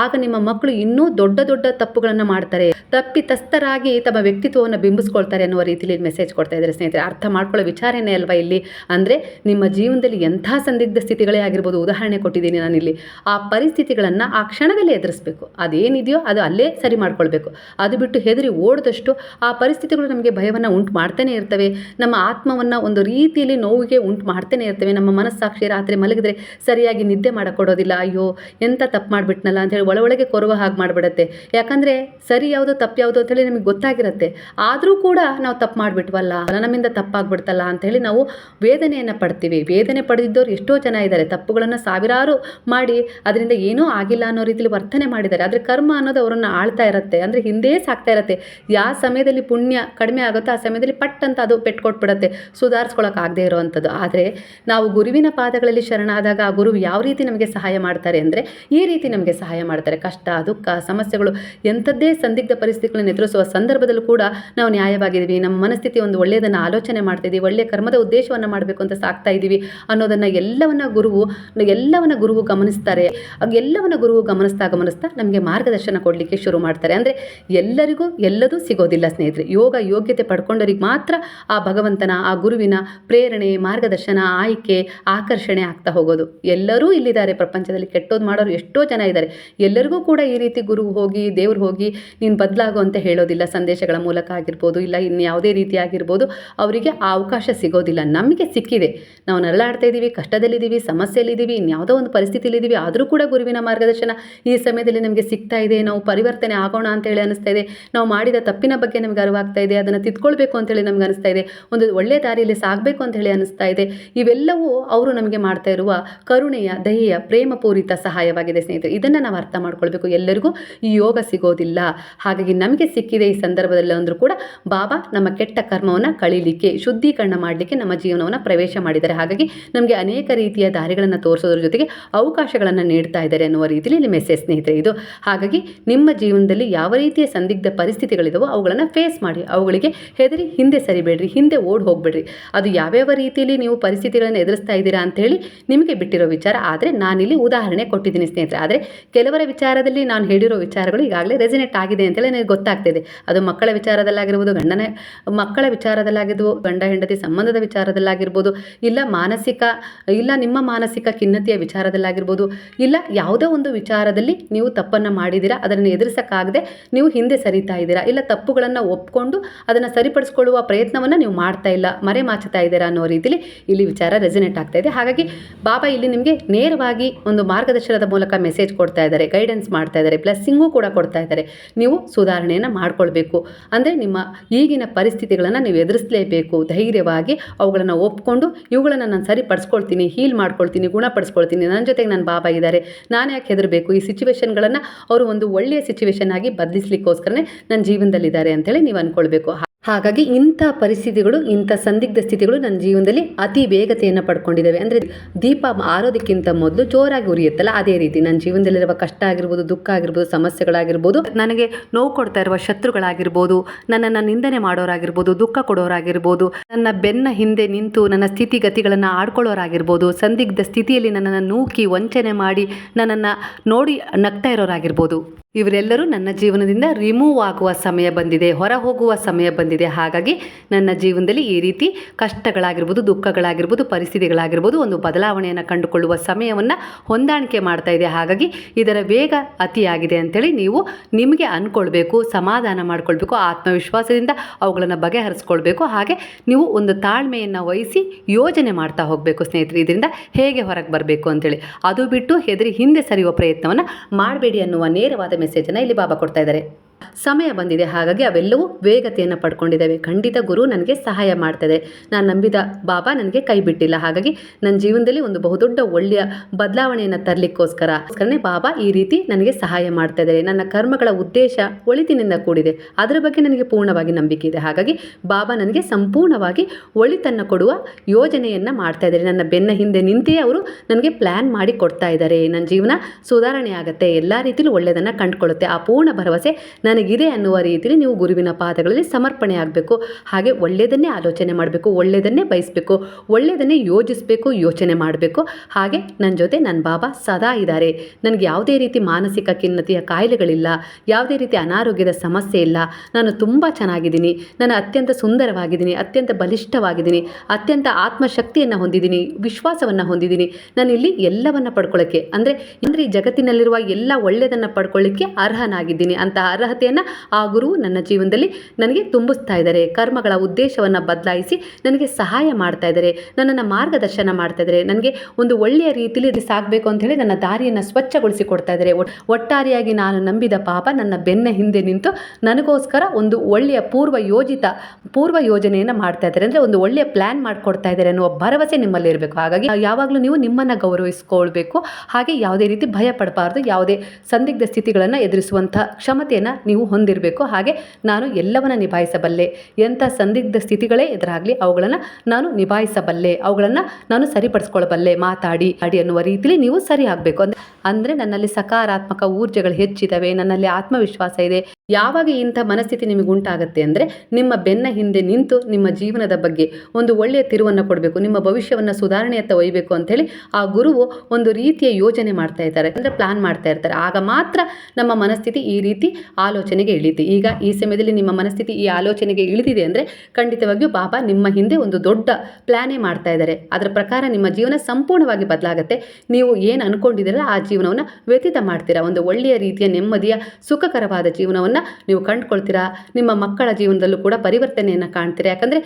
ಆಗ ನಿಮ್ಮ ಮಕ್ಕಳು ಇನ್ನೂ ದೊಡ್ಡ ದೊಡ್ಡ ತಪ್ಪುಗಳನ್ನು ಮಾಡ್ತಾರೆ. ತಪ್ಪಿತಸ್ಥರಾಗಿ ತಮ್ಮ ವ್ಯಕ್ತಿತ್ವವನ್ನು ಬಿಂಬಿಸ್ಕೊಳ್ತಾರೆ ಅನ್ನುವ ರೀತಿಯಲ್ಲಿ ಮೆಸೇಜ್ ಕೊಡ್ತಾ ಇದ್ದಾರೆ ಸ್ನೇಹಿತರೆ. ಅರ್ಥ ಮಾಡ್ಕೊಳ್ಳೋ ವಿಚಾರನೇ ಅಲ್ವಾ ಇಲ್ಲಿ? ಅಂದರೆ ನಿಮ್ಮ ಜೀವನದಲ್ಲಿ ಎಂಥ ಸಂದಿಗ್ಧ ಸ್ಥಿತಿಗಳೇ ಆಗಿರ್ಬೋದು. ಉದಾಹರಣೆ ಕೊಟ್ಟಿದ್ದೀನಿ ನಾನಿಲ್ಲಿ. ಆ ಪರಿಸ್ಥಿತಿಗಳನ್ನು ಆ ಕ್ಷಣದಲ್ಲಿ ಎದುರಿಸಬೇಕು. ಅದೇನಿದೆಯೋ ಅದು ಅಲ್ಲೇ ಸರಿ ಮಾಡ್ಕೊಳ್ಬೇಕು. ಅದು ಬಿಟ್ಟು ಹೆದರಿ ಓಡಿದಷ್ಟು ಆ ಪರಿಸ್ಥಿತಿಗಳು ನಮಗೆ ಭಯವನ್ನು ಉಂಟು ಮಾಡ್ತಾನೆ ಇರ್ತವೆ. ನಮ್ಮ ಆತ್ಮವನ್ನು ಒಂದು ರೀತಿಯಲ್ಲಿ ನೋವಿಗೆ ಉಂಟು ಮಾಡ್ತಾನೆ ಇರ್ತವೆ. ನಮ್ಮ ಮನಸ್ಸಾಕ್ಷಿ ರಾತ್ರಿ ಮಲಗಿದ್ರೆ ಸರಿಯಾಗಿ ನಿದ್ದೆ ಮಾಡಿಕೊಡೋದಿಲ್ಲ. ಅಯ್ಯೋ ಎಂಥ ತಪ್ಪು ಮಾಡಿಬಿಟ್ನಲ್ಲ ಅಂತೇಳಿ ಒಳಗೆ ಕೊರುವ ಹಾಗೆ ಮಾಡಿಬಿಡತ್ತೆ. ಯಾಕಂದರೆ ಸರಿ ಯಾವುದು ತಪ್ಪು ಯಾವುದು ಅಂತೇಳಿ ನಮಗೆ ಗೊತ್ತಾಗಿರುತ್ತೆ. ಆದರೂ ಕೂಡ ನಾವು ತಪ್ಪು ಮಾಡಿಬಿಟ್ವಲ್ಲ. ನಮ್ಮಿಂದ ತಪ್ಪಾಗ್ಬಿಡ್ತಲ್ಲ ಅಂತೇಳಿ ನಾವು ವೇದನೆಯನ್ನು ಪಡ್ತೀವಿ. ವೇದನೆ ಪಡೆದಿದ್ದವ್ರು ಎಷ್ಟೋ ಜನ ಇದ್ದಾರೆ. ತಪ್ಪುಗಳನ್ನು ಸಾವಿರಾರು ಮಾಡಿ ಅದರಿಂದ ಏನೂ ಆಗಿಲ್ಲ ಅನ್ನೋ ರೀತಿಯಲ್ಲಿ ವರ್ತನೆ ಮಾಡಿದ್ದಾರೆ. ಆದರೆ ಕರ್ಮ ಅನ್ನೋದು ಅವರನ್ನು ಆಳ್ತಾ ಇರುತ್ತೆ. ಅಂದರೆ ಹಿಂದೆ ಸಾಕ್ತಾ ಇರುತ್ತೆ. ಯಾವ ಸಮಯದಲ್ಲಿ ಪುಣ್ಯ ಕಡಿಮೆ ಆಗುತ್ತೋ ಆ ಸಮಯದಲ್ಲಿ ಪಟ್ ಅಂತ ಅದು ಪೆಟ್ಕೊಟ್ಬಿಡುತ್ತೆ. ಸುಧಾರಿಸ್ಕೊಳ್ಳೋಕ್ಕಾಗದೇ ಇರುವಂಥದ್ದು. ಆದರೆ ನಾವು ಗುರುವಿನ ಪಾದಗಳಲ್ಲಿ ಶರಣಾದಾಗ ಆ ಗುರು ಯಾವ ರೀತಿ ನಮಗೆ ಸಹಾಯ ಮಾಡ್ತಾರೆ ಅಂದರೆ ಈ ರೀತಿ ನಮಗೆ ಸಹಾಯ ಮಾಡ್ತಾರೆ. ಕಷ್ಟ, ದುಃಖ, ಸಮಸ್ಯೆಗಳು ಎಂಥದ್ದೇ ಸಂದಿಗ್ಧ ಪರಿಸ್ಥಿತಿಗಳನ್ನು ಎದುರಿಸುವ ಸಂದರ್ಭದಲ್ಲೂ ಕೂಡ ನಾವು ನ್ಯಾಯವಾಗಿದ್ದೀವಿ. ನಮ್ಮ ಮನಸ್ಥಿತಿ ಒಂದು ಒಳ್ಳೆಯದನ್ನು ಆಲೋಚನೆ ಮಾಡ್ತಿದ್ದೀವಿ. ಒಳ್ಳೆಯ ಕರ್ಮದ ಉದ್ದೇಶವನ್ನು ಮಾಡಬೇಕು ಅಂತ ಸಾಕ್ತಾ ಇದ್ದೀವಿ ಅನ್ನೋದನ್ನು ಎಲ್ಲವನ್ನ ಗುರುವು ಎಲ್ಲವನ್ನ ಗುರುವು ಗಮನಿಸ್ತಾರೆ. ಎಲ್ಲವನ್ನ ಗುರುವು ಗಮನಿಸ್ತಾ ಗಮನಿಸ್ತಾ ನಮಗೆ ಮಾರ್ಗದರ್ಶನ ಕೊಡಲಿಕ್ಕೆ ಶುರು ಮಾಡ್ತಾರೆ. ಅಂದರೆ ಎಲ್ಲರಿಗೂ ಎಲ್ಲದೂ ಸಿಗೋದಿಲ್ಲ ಸ್ನೇಹಿತರೆ. ಯೋಗ ಯೋಗ್ಯತೆ ಪಡ್ಕೊಂಡವ್ರಿಗೆ ಮಾತ್ರ ಆ ಭಗವಂತನ, ಆ ಗುರುವಿನ ಪ್ರೇರಣೆ, ಮಾರ್ಗದರ್ಶನ, ಆಯ್ಕೆ, ಆಕರ್ಷಣೆ ಆಗ್ತಾ ಹೋಗೋದು. ಎಲ್ಲರೂ ಇಲ್ಲಿದ್ದಾರೆ. ಪ್ರಪಂಚದಲ್ಲಿ ಕೆಟ್ಟೋದು ಮಾಡೋರು ಎಷ್ಟೋ ಜನ ಇದ್ದಾರೆ. ಎಲ್ಲರಿಗೂ ಕೂಡ ಈ ರೀತಿ ಗುರು ಹೋಗಿ, ದೇವ್ರು ಹೋಗಿ ನೀನು ಬದಲಾಗು ಅಂತ ಹೇಳೋದಿಲ್ಲ. ಸಂದೇಶಗಳ ಮೂಲಕ ಆಗಿರ್ಬೋದು, ಇಲ್ಲ ಇನ್ನು ಯಾವುದೇ ರೀತಿ ಆಗಿರ್ಬೋದು, ಅವರಿಗೆ ಆ ಅವಕಾಶ ಸಿಗೋದಿಲ್ಲ. ನಮಗೆ ಸಿಕ್ಕಿದೆ. ನಾವು ನರಳಾಡ್ತಾ ಇದ್ದೀವಿ ಕಷ್ಟದಲ್ಲಿದ್ದೀವಿ ಸಮಸ್ಯೆಯಲ್ಲಿದ್ದೀವಿ ಇನ್ಯಾವುದೋ ಒಂದು ಪರಿಸ್ಥಿತಿಲಿದ್ದೀವಿ ಆದರೂ ಕೂಡ ಗುರುವಿನ ಮಾರ್ಗದರ್ಶನ ಈ ಸಮಯದಲ್ಲಿ ನಮಗೆ ಸಿಗ್ತಾ ಇದೆ, ನಾವು ಪರಿವರ್ತನೆ ಆಗೋಣ ಅಂತೇಳಿ ಅನಿಸ್ತಾ ಇದೆ, ನಾವು ಮಾಡಿದ ತಪ್ಪಿನ ಬಗ್ಗೆ ನಮಗೆ ಅರಿವಾಗ್ತಾ ಇದೆ, ಅದನ್ನು ತಿದ್ಕೊಳ್ಬೇಕು ಅಂತೇಳಿ ನಮ್ಗೆ ಅನಿಸ್ತಾ ಇದೆ, ಒಂದು ಒಳ್ಳೆಯ ದಾರಿಯಲ್ಲಿ ಸಾಗಬೇಕು ಅಂತ ಹೇಳಿ ಅನಿಸ್ತಾ ಇದೆ, ಇವೆಲ್ಲವೂ ಅವರು ನಮಗೆ ಮಾಡ್ತಾ ಇರುವ ಕರುಣೆಯ, ದಯೆಯ, ಪ್ರೇಮಪೂರಿತ ಸಹಾಯವಾಗಿದೆ ಸ್ನೇಹಿತರೆ. ಇದನ್ನು ನಾವು ಅರ್ಥ ಮಾಡ್ಕೊಳ್ಬೇಕು. ಎಲ್ಲರಿಗೂ ಈ ಯೋಗ ಸಿಗೋದಿಲ್ಲ. ಹಾಗಾಗಿ ನಮಗೆ ಸಿಕ್ಕಿದೆ ಈ ಸಂದರ್ಭದಲ್ಲಿ ಅಂದರೂ ಕೂಡ, ಬಾಬಾ, ನಮ್ಮ ಕೆಟ್ಟ ಕರ್ಮವನ್ನು ಕಳೀಲಿಕ್ಕೆ, ಶುದ್ಧೀಕರಣ ಮಾಡಲಿಕ್ಕೆ ನಮ್ಮ ಜೀವನವನ್ನು ಪ್ರವೇಶ ಮಾಡಿದ್ದಾರೆ. ಹಾಗಾಗಿ ನಮಗೆ ಅನೇಕ ರೀತಿಯ ದಾರಿಗಳನ್ನು ತೋರಿಸೋದ್ರ ಜೊತೆಗೆ ಅವಕಾಶಗಳನ್ನು ನೀಡ್ತಾ ಇದ್ದಾರೆ ಅನ್ನುವ ರೀತಿಯಲ್ಲಿ ಇಲ್ಲಿ ಮೆಸೇಜ್ ಸ್ನೇಹಿತರೆ ಇದು. ಹಾಗಾಗಿ ನಿಮ್ಮ ಜೀವನದಲ್ಲಿ ಯಾವ ರೀತಿಯ ಸಂದಿಗ್ಧ ಪರಿಸ್ಥಿತಿಗಳಿದಾವೋ ಅವುಗಳನ್ನು ಫೇಸ್ ಮಾಡಿ, ಅವುಗಳಿಗೆ ಹೆದರಿ, ಹಿಂದೆ ಸರಿಬೇಡ್ರಿ, ಹಿಂದೆ ಓಡ್ ಹೋಗಬೇಡ್ರಿ. ಅದು ಯಾವ್ಯಾವ ರೀತಿಯಲ್ಲಿ ನೀವು ಪರಿಸ್ಥಿತಿಗಳನ್ನು ಎದುರಿಸ್ತಾ ಇದ್ದೀರಾ ಅಂತೇಳಿ ನಿಮಗೆ ಬಿಟ್ಟಿರೋ ವಿಚಾರ. ಆದರೆ ನಾನಿಲ್ಲಿ ಉದಾಹರಣೆ ಕೊಟ್ಟಿದ್ದೀನಿ ಸ್ನೇಹಿತರೆ. ಆದರೆ ಕೆಲವರ ವಿಚಾರದಲ್ಲಿ ನಾನು ಹೇಳಿರೋ ವಿಚಾರಗಳು ಈಗಾಗಲೇ ರೆಸಿನೇಟ್ ಆಗಿದೆ ಅಂತೇಳಿ ನನಗೆ ಗೊತ್ತಾಗ್ತಿದೆ ಅದು ಮಕ್ಕಳ ವಿಚಾರದಲ್ಲಾಗಿರ್ಬೋದು ಗಂಡನ, ಮಕ್ಕಳ ವಿಚಾರದಲ್ಲಾಗಿದ್ದು ಗಂಡ, ಹೆಂಡತಿ ಸಂಬಂಧದ ವಿಚಾರದಲ್ಲಾಗಿರ್ಬೋದು, ಇಲ್ಲ ಮಾನಸಿಕ, ಇಲ್ಲ ನಿಮ್ಮ ಮಾನಸಿಕ ಖಿನ್ನತೆಯ ವಿಚಾರದಲ್ಲಾಗಿರ್ಬೋದು, ಇಲ್ಲ ಯಾವುದೋ ಒಂದು ವಿಚಾರದಲ್ಲಿ ನೀವು ತಪ್ಪನ್ನು ಮಾಡಿದ್ದೀರಾ, ಅದನ್ನು ಎದುರಿಸೋಕ್ಕಾಗದೆ ನೀವು ಹಿಂದೆ ಸರಿತಾ ಇದ್ದೀರಾ, ಇಲ್ಲ ತಪ್ಪುಗಳನ್ನು ಒಪ್ಕೊಂಡು ಅದನ್ನು ಸರಿಪಡಿಸ್ಕೊಳ್ಳುವ ಪ್ರಯತ್ನವನ್ನು ನೀವು ಮಾಡ್ತಾ ಇಲ್ಲ, ಮರೆ ಮಾಚುತ್ತಾ ಇದ್ದೀರಾ ಅನ್ನೋ ರೀತಿಲಿ ಇಲ್ಲಿ ವಿಚಾರ ರೆಸಿನೆಟ್ ಆಗ್ತಾ ಇದೆ. ಹಾಗಾಗಿ ಬಾಬಾ ಇಲ್ಲಿ ನಿಮಗೆ ನೇರವಾಗಿ ಒಂದು ಮಾರ್ಗದರ್ಶನದ ಮೂಲಕ ಮೆಸೇಜ್ ಕೊಡ್ತಾ ಇದ್ದಾರೆ ಗೈಡೆನ್ಸ್ ಮಾಡ್ತಾ ಇದ್ದಾರೆ ಬ್ಲೆಸ್ಸಿಂಗು ಕೂಡ ಕೊಡ್ತಾ ಇದ್ದಾರೆ. ನೀವು ಸುಧಾರಣೆಯನ್ನು ಮಾಡ್ಕೊಳ್ಬೇಕು. ಅಂದರೆ ನಿಮ್ಮ ಈಗಿನ ಪರಿಸ್ಥಿತಿಗಳನ್ನು ನೀವು ಎದುರಿಸಲೇಬೇಕು. ಧೈರ್ಯವಾಗಿ ಅವುಗಳನ್ನು ಒಪ್ಕೊಂಡು ಇವುಗಳನ್ನು ನಾನು ಸರಿಪಡಿಸ್ಕೊಳ್ತೀನಿ ಹೀಲ್ ಮಾಡ್ಕೊಳ್ತೀನಿ, ಗುಣಪಡಿಸ್ಕೊಳ್ತೀನಿ ನನ್ನ ಜೊತೆಗೆ ನನ್ನ ಬಾಬಾ ಇದ್ದಾರೆ ನಾನು ಯಾಕೆ ಹೆದರಬೇಕು? ಈ ಸಿಚುವೇಶನ್ಗಳನ್ನು ಅವರು ಒಂದು ಒಳ್ಳೆಯ ಸಿಚುವೇಶನ್ ಆಗಿ ಬದಲಿಸ್ಲಿಕ್ಕೋಸ್ಕರನೇ ನನ್ನ ಜೀವನದಲ್ಲಿದ್ದಾರೆ ಅಂತೇಳಿ ನೀವು ಅಂದ್ಕೊಳ್ಬೇಕು ಹಾಗಾಗಿ ಇಂಥ ಪರಿಸ್ಥಿತಿಗಳು, ಇಂಥ ಸಂದಿಗ್ಧ ಸ್ಥಿತಿಗಳು ನನ್ನ ಜೀವನದಲ್ಲಿ ಅತಿ ವೇಗತೆಯನ್ನು ಪಡ್ಕೊಂಡಿದ್ದಾವೆ ಅಂದರೆ ದೀಪ ಆರೋದಕ್ಕಿಂತ ಮೊದಲು ಜೋರಾಗಿ ಉರಿಯುತ್ತಲ್ಲ, ಅದೇ ರೀತಿ ನನ್ನ ಜೀವನದಲ್ಲಿರುವ ಕಷ್ಟ ಆಗಿರ್ಬೋದು, ದುಃಖ ಆಗಿರ್ಬೋದು, ಸಮಸ್ಯೆಗಳಾಗಿರ್ಬೋದು, ನನಗೆ ನೋವು ಕೊಡ್ತಾ ಇರುವ ಶತ್ರುಗಳಾಗಿರ್ಬೋದು, ನನ್ನನ್ನು ನಿಂದನೆ ಮಾಡೋರಾಗಿರ್ಬೋದು, ದುಃಖ ಕೊಡೋರಾಗಿರ್ಬೋದು, ನನ್ನ ಬೆನ್ನ ಹಿಂದೆ ನಿಂತು ನನ್ನ ಸ್ಥಿತಿಗತಿಗಳನ್ನು ಆಡ್ಕೊಳ್ಳೋರಾಗಿರ್ಬೋದು, ಸಂದಿಗ್ಧ ಸ್ಥಿತಿಯಲ್ಲಿ ನನ್ನನ್ನು ನೂಕಿ ವಂಚನೆ ಮಾಡಿ ನನ್ನನ್ನು ನೋಡಿ ನಗ್ತಾ ಇರೋರಾಗಿರ್ಬೋದು. ಇವರೆಲ್ಲರೂ ನನ್ನ ಜೀವನದಿಂದ ರಿಮೂವ್ ಆಗುವ ಸಮಯ ಬಂದಿದೆ ಹೊರ ಹೋಗುವ ಸಮಯ ಬಂದಿದೆ. ಹಾಗಾಗಿ ನನ್ನ ಜೀವನದಲ್ಲಿ ಈ ರೀತಿ ಕಷ್ಟಗಳಾಗಿರ್ಬೋದು, ದುಃಖಗಳಾಗಿರ್ಬೋದು, ಪರಿಸ್ಥಿತಿಗಳಾಗಿರ್ಬೋದು ಒಂದು ಬದಲಾವಣೆಯನ್ನು ಕಂಡುಕೊಳ್ಳುವ ಸಮಯವನ್ನು ಹೊಂದಾಣಿಕೆ ಮಾಡ್ತಾ ಇದೆ. ಹಾಗಾಗಿ ಇದರ ವೇಗ ಅತಿಯಾಗಿದೆ ಅಂಥೇಳಿ ನೀವು ನಿಮಗೆ ಅಂದ್ಕೊಳ್ಬೇಕು ಸಮಾಧಾನ ಮಾಡಿಕೊಳ್ಬೇಕು, ಆತ್ಮವಿಶ್ವಾಸದಿಂದ ಅವುಗಳನ್ನು ಬಗೆಹರಿಸ್ಕೊಳ್ಬೇಕು. ಹಾಗೆ ನೀವು ಒಂದು ತಾಳ್ಮೆಯನ್ನು ವಹಿಸಿ ಯೋಜನೆ ಮಾಡ್ತಾ ಹೋಗಬೇಕು ಸ್ನೇಹಿತರೆ. ಇದರಿಂದ ಹೇಗೆ ಹೊರಗೆ ಬರಬೇಕು ಅಂಥೇಳಿ ಅದು ಬಿಟ್ಟು ಹೆದರಿ ಹಿಂದೆ ಸರಿಯುವ ಪ್ರಯತ್ನವನ್ನು ಮಾಡಬೇಡಿ ಅನ್ನುವ ನೇರವಾದ ಮೆಸೇಜನ್ನು ಇಲ್ಲಿ ಬಾಬಾ ಕೊಡ್ತಾ ಇದ್ದಾರೆ. ಸಮಯ ಬಂದಿದೆ. ಹಾಗಾಗಿ ಅವೆಲ್ಲವೂ ವೇಗತೆಯನ್ನು ಪಡ್ಕೊಂಡಿದ್ದಾವೆ. ಖಂಡಿತ ಗುರು ನನಗೆ ಸಹಾಯ ಮಾಡ್ತದೆ. ನಾನು ನಂಬಿದ ಬಾಬಾ ನನಗೆ ಕೈ ಬಿಟ್ಟಿಲ್ಲ. ಹಾಗಾಗಿ ನನ್ನ ಜೀವನದಲ್ಲಿ ಒಂದು ಬಹುದೊಡ್ಡ ಒಳ್ಳೆಯ ಬದಲಾವಣೆಯನ್ನು ತರಲಿಕ್ಕೋಸ್ಕರ ಬಾಬಾ ಈ ರೀತಿ ನನಗೆ ಸಹಾಯ ಮಾಡ್ತಾ ಇದ್ದಾರೆ. ನನ್ನ ಕರ್ಮಗಳ ಉದ್ದೇಶ ಒಳಿತಿನಿಂದ ಕೂಡಿದೆ. ಅದರ ಬಗ್ಗೆ ನನಗೆ ಪೂರ್ಣವಾಗಿ ನಂಬಿಕೆ ಇದೆ. ಹಾಗಾಗಿ ಬಾಬಾ ನನಗೆ ಸಂಪೂರ್ಣವಾಗಿ ಒಳಿತನ್ನು ಕೊಡುವ ಯೋಜನೆಯನ್ನು ಮಾಡ್ತಾ ಇದ್ದಾರೆ. ನನ್ನ ಬೆನ್ನ ಹಿಂದೆ ನಿಂತೇ ಅವರು ನನಗೆ ಪ್ಲ್ಯಾನ್ ಮಾಡಿ ಕೊಡ್ತಾ ಇದ್ದಾರೆ. ನನ್ನ ಜೀವನ ಸುಧಾರಣೆ ಆಗುತ್ತೆ. ಎಲ್ಲ ರೀತಿಯಲ್ಲೂ ಒಳ್ಳೆಯದನ್ನು ಕಂಡುಕೊಳ್ಳುತ್ತೆ. ಆ ಪೂರ್ಣ ಭರವಸೆ ನನಗಿದೆ ಅನ್ನುವ ರೀತಿಯಲ್ಲಿ ನೀವು ಗುರುವಿನ ಪಾದಗಳಲ್ಲಿ ಸಮರ್ಪಣೆ ಆಗಬೇಕು. ಹಾಗೆ ಒಳ್ಳೆಯದನ್ನೇ ಆಲೋಚನೆ ಮಾಡಬೇಕು, ಒಳ್ಳೆಯದನ್ನೇ ಬಯಸಬೇಕು, ಒಳ್ಳೆಯದನ್ನೇ ಯೋಜಿಸಬೇಕು, ಯೋಚನೆ ಮಾಡಬೇಕು. ಹಾಗೆ ನನ್ನ ಜೊತೆ ನನ್ನ ಬಾಬಾ ಸದಾ ಇದ್ದಾರೆ. ನನಗೆ ಯಾವುದೇ ರೀತಿ ಮಾನಸಿಕ ಖಿನ್ನತೆಯ ಕಾಯಿಲೆಗಳಿಲ್ಲ, ಯಾವುದೇ ರೀತಿ ಅನಾರೋಗ್ಯದ ಸಮಸ್ಯೆ ಇಲ್ಲ. ನಾನು ತುಂಬ ಚೆನ್ನಾಗಿದ್ದೀನಿ. ನಾನು ಅತ್ಯಂತ ಸುಂದರವಾಗಿದ್ದೀನಿ, ಅತ್ಯಂತ ಬಲಿಷ್ಠವಾಗಿದ್ದೀನಿ, ಅತ್ಯಂತ ಆತ್ಮಶಕ್ತಿಯನ್ನು ಹೊಂದಿದ್ದೀನಿ, ವಿಶ್ವಾಸವನ್ನು ಹೊಂದಿದ್ದೀನಿ. ನಾನು ಇಲ್ಲಿ ಎಲ್ಲವನ್ನು ಪಡ್ಕೊಳ್ಳೋಕ್ಕೆ ಅಂದರೆ ಅಂದರೆ ಈ ಜಗತ್ತಿನಲ್ಲಿರುವ ಎಲ್ಲ ಒಳ್ಳೆಯದನ್ನು ಪಡ್ಕೊಳ್ಳಿಕ್ಕೆ ಅರ್ಹನಾಗಿದ್ದೀನಿ. ಅಂತ ಅರ್ಹತೆಯನ್ನು ಆ ಗುರು ನನ್ನ ಜೀವನದಲ್ಲಿ ನನಗೆ ತುಂಬಿಸ್ತಾ ಇದ್ದಾರೆ. ಕರ್ಮಗಳ ಉದ್ದೇಶವನ್ನು ಬದಲಾಯಿಸಿ ನನಗೆ ಸಹಾಯ ಮಾಡ್ತಾ ಇದ್ದಾರೆ. ನನ್ನನ್ನು ಮಾರ್ಗದರ್ಶನ ಮಾಡ್ತಾ ಇದ್ದಾರೆ. ನನಗೆ ಒಂದು ಒಳ್ಳೆಯ ರೀತಿಯಲ್ಲಿ ಇದು ಸಾಗಬೇಕು ಅಂತ ಹೇಳಿ ನನ್ನ ದಾರಿಯನ್ನು ಸ್ವಚ್ಛಗೊಳಿಸಿ ಕೊಡ್ತಾ ಇದ್ದಾರೆ. ಒಟ್- ಒಟ್ಟಾರೆಯಾಗಿ ನಾನು ನಂಬಿದ ಪಾಪ ನನ್ನ ಬೆನ್ನ ಹಿಂದೆ ನಿಂತು ನನಗೋಸ್ಕರ ಒಂದು ಒಳ್ಳೆಯ ಪೂರ್ವ ಯೋಜಿತ ಪೂರ್ವ ಯೋಜನೆಯನ್ನು ಮಾಡ್ತಾ ಇದ್ದಾರೆ. ಅಂದರೆ ಒಂದು ಒಳ್ಳೆಯ ಪ್ಲ್ಯಾನ್ ಮಾಡಿಕೊಡ್ತಾ ಇದ್ದಾರೆ ಅನ್ನುವ ಭರವಸೆ ನಿಮ್ಮಲ್ಲಿ ಇರಬೇಕು. ಹಾಗಾಗಿ ಯಾವಾಗಲೂ ನೀವು ನಿಮ್ಮನ್ನು ಗೌರವಿಸ್ಕೊಳ್ಬೇಕು. ಹಾಗೆ ಯಾವುದೇ ರೀತಿ ಭಯ ಪಡಬಾರ್ದು ಯಾವುದೇ ಸಂದಿಗ್ಧ ಸ್ಥಿತಿಗಳನ್ನು ಎದುರಿಸುವಂಥ ಕ್ಷಮತೆಯನ್ನು ನೀವು ಹೊಂದಿರಬೇಕು. ಹಾಗೆ ನಾನು ಎಲ್ಲವನ್ನ ನಿಭಾಯಿಸಬಲ್ಲೆ. ಎಂಥ ಸಂದಿಗ್ಧ ಸ್ಥಿತಿಗಳೇ ಎದುರಾಗಲಿ ಅವುಗಳನ್ನು ನಾನು ನಿಭಾಯಿಸಬಲ್ಲೆ. ಅವುಗಳನ್ನು ನಾನು ಸರಿಪಡಿಸ್ಕೊಳ್ಬಲ್ಲೆ. ಮಾತಾಡಿ ಅಡಿ ಅನ್ನುವ ರೀತಿಯಲ್ಲಿ ನೀವು ಸರಿ ಆಗಬೇಕು ಅಂದ್ರೆ ಅಂದರೆ ನನ್ನಲ್ಲಿ ಸಕಾರಾತ್ಮಕ ಊರ್ಜೆಗಳು ಹೆಚ್ಚಿದ್ದಾವೆ ನನ್ನಲ್ಲಿ ಆತ್ಮವಿಶ್ವಾಸ ಇದೆ. ಯಾವಾಗ ಇಂಥ ಮನಸ್ಥಿತಿ ನಿಮಗೆ ಉಂಟಾಗುತ್ತೆ ಅಂದರೆ ನಿಮ್ಮ ಬೆನ್ನ ಹಿಂದೆ ನಿಂತು ನಿಮ್ಮ ಜೀವನದ ಬಗ್ಗೆ ಒಂದು ಒಳ್ಳೆಯ ತಿರುವನ್ನು ಕೊಡಬೇಕು, ನಿಮ್ಮ ಭವಿಷ್ಯವನ್ನು ಸುಧಾರಣೆಯತ್ತ ಒಯ್ಯಬೇಕು ಅಂಥೇಳಿ ಆ ಗುರುವು ಒಂದು ರೀತಿಯ ಯೋಜನೆ ಮಾಡ್ತಾ ಇದ್ದಾರೆ. ಅಂದರೆ ಪ್ಲಾನ್ ಮಾಡ್ತಾ ಇರ್ತಾರೆ. ಆಗ ಮಾತ್ರ ನಮ್ಮ ಮನಸ್ಥಿತಿ ಈ ರೀತಿ ಆಲೋಚನೆಗೆ ಇಳಿಯುತ್ತೆ ಈಗ ಈ ಸಮಯದಲ್ಲಿ ನಿಮ್ಮ ಮನಸ್ಥಿತಿ ಈ ಆಲೋಚನೆಗೆ ಇಳಿದಿದೆ ಅಂದರೆ ಖಂಡಿತವಾಗಿಯೂ ಬಾಬಾ ನಿಮ್ಮ ಹಿಂದೆ ಒಂದು ದೊಡ್ಡ ಪ್ಲಾನೇ ಮಾಡ್ತಾ ಇದ್ದಾರೆ. ಅದರ ಪ್ರಕಾರ ನಿಮ್ಮ ಜೀವನ ಸಂಪೂರ್ಣವಾಗಿ ಬದಲಾಗುತ್ತೆ. ನೀವು ಏನು ಅನ್ಕೊಂಡಿದ್ದೀರಲ್ಲ ಆ ಜೀವನವನ್ನು ವ್ಯತೀತ ಮಾಡ್ತೀರಾ? ಒಂದು ಒಳ್ಳೆಯ ರೀತಿಯ ನೆಮ್ಮದಿಯ, ಸುಖಕರವಾದ ಜೀವನವನ್ನು ನೀವು ಕಂಡುಕೊಳ್ತೀರಾ? ನಿಮ್ಮ ಮಕ್ಕಳ ಜೀವನದಲ್ಲೂ ಕೂಡ ಪರಿವರ್ತನೆಯನ್ನು ಕಾಣ್ತೀರಾ? ಯಾಕಂದರೆ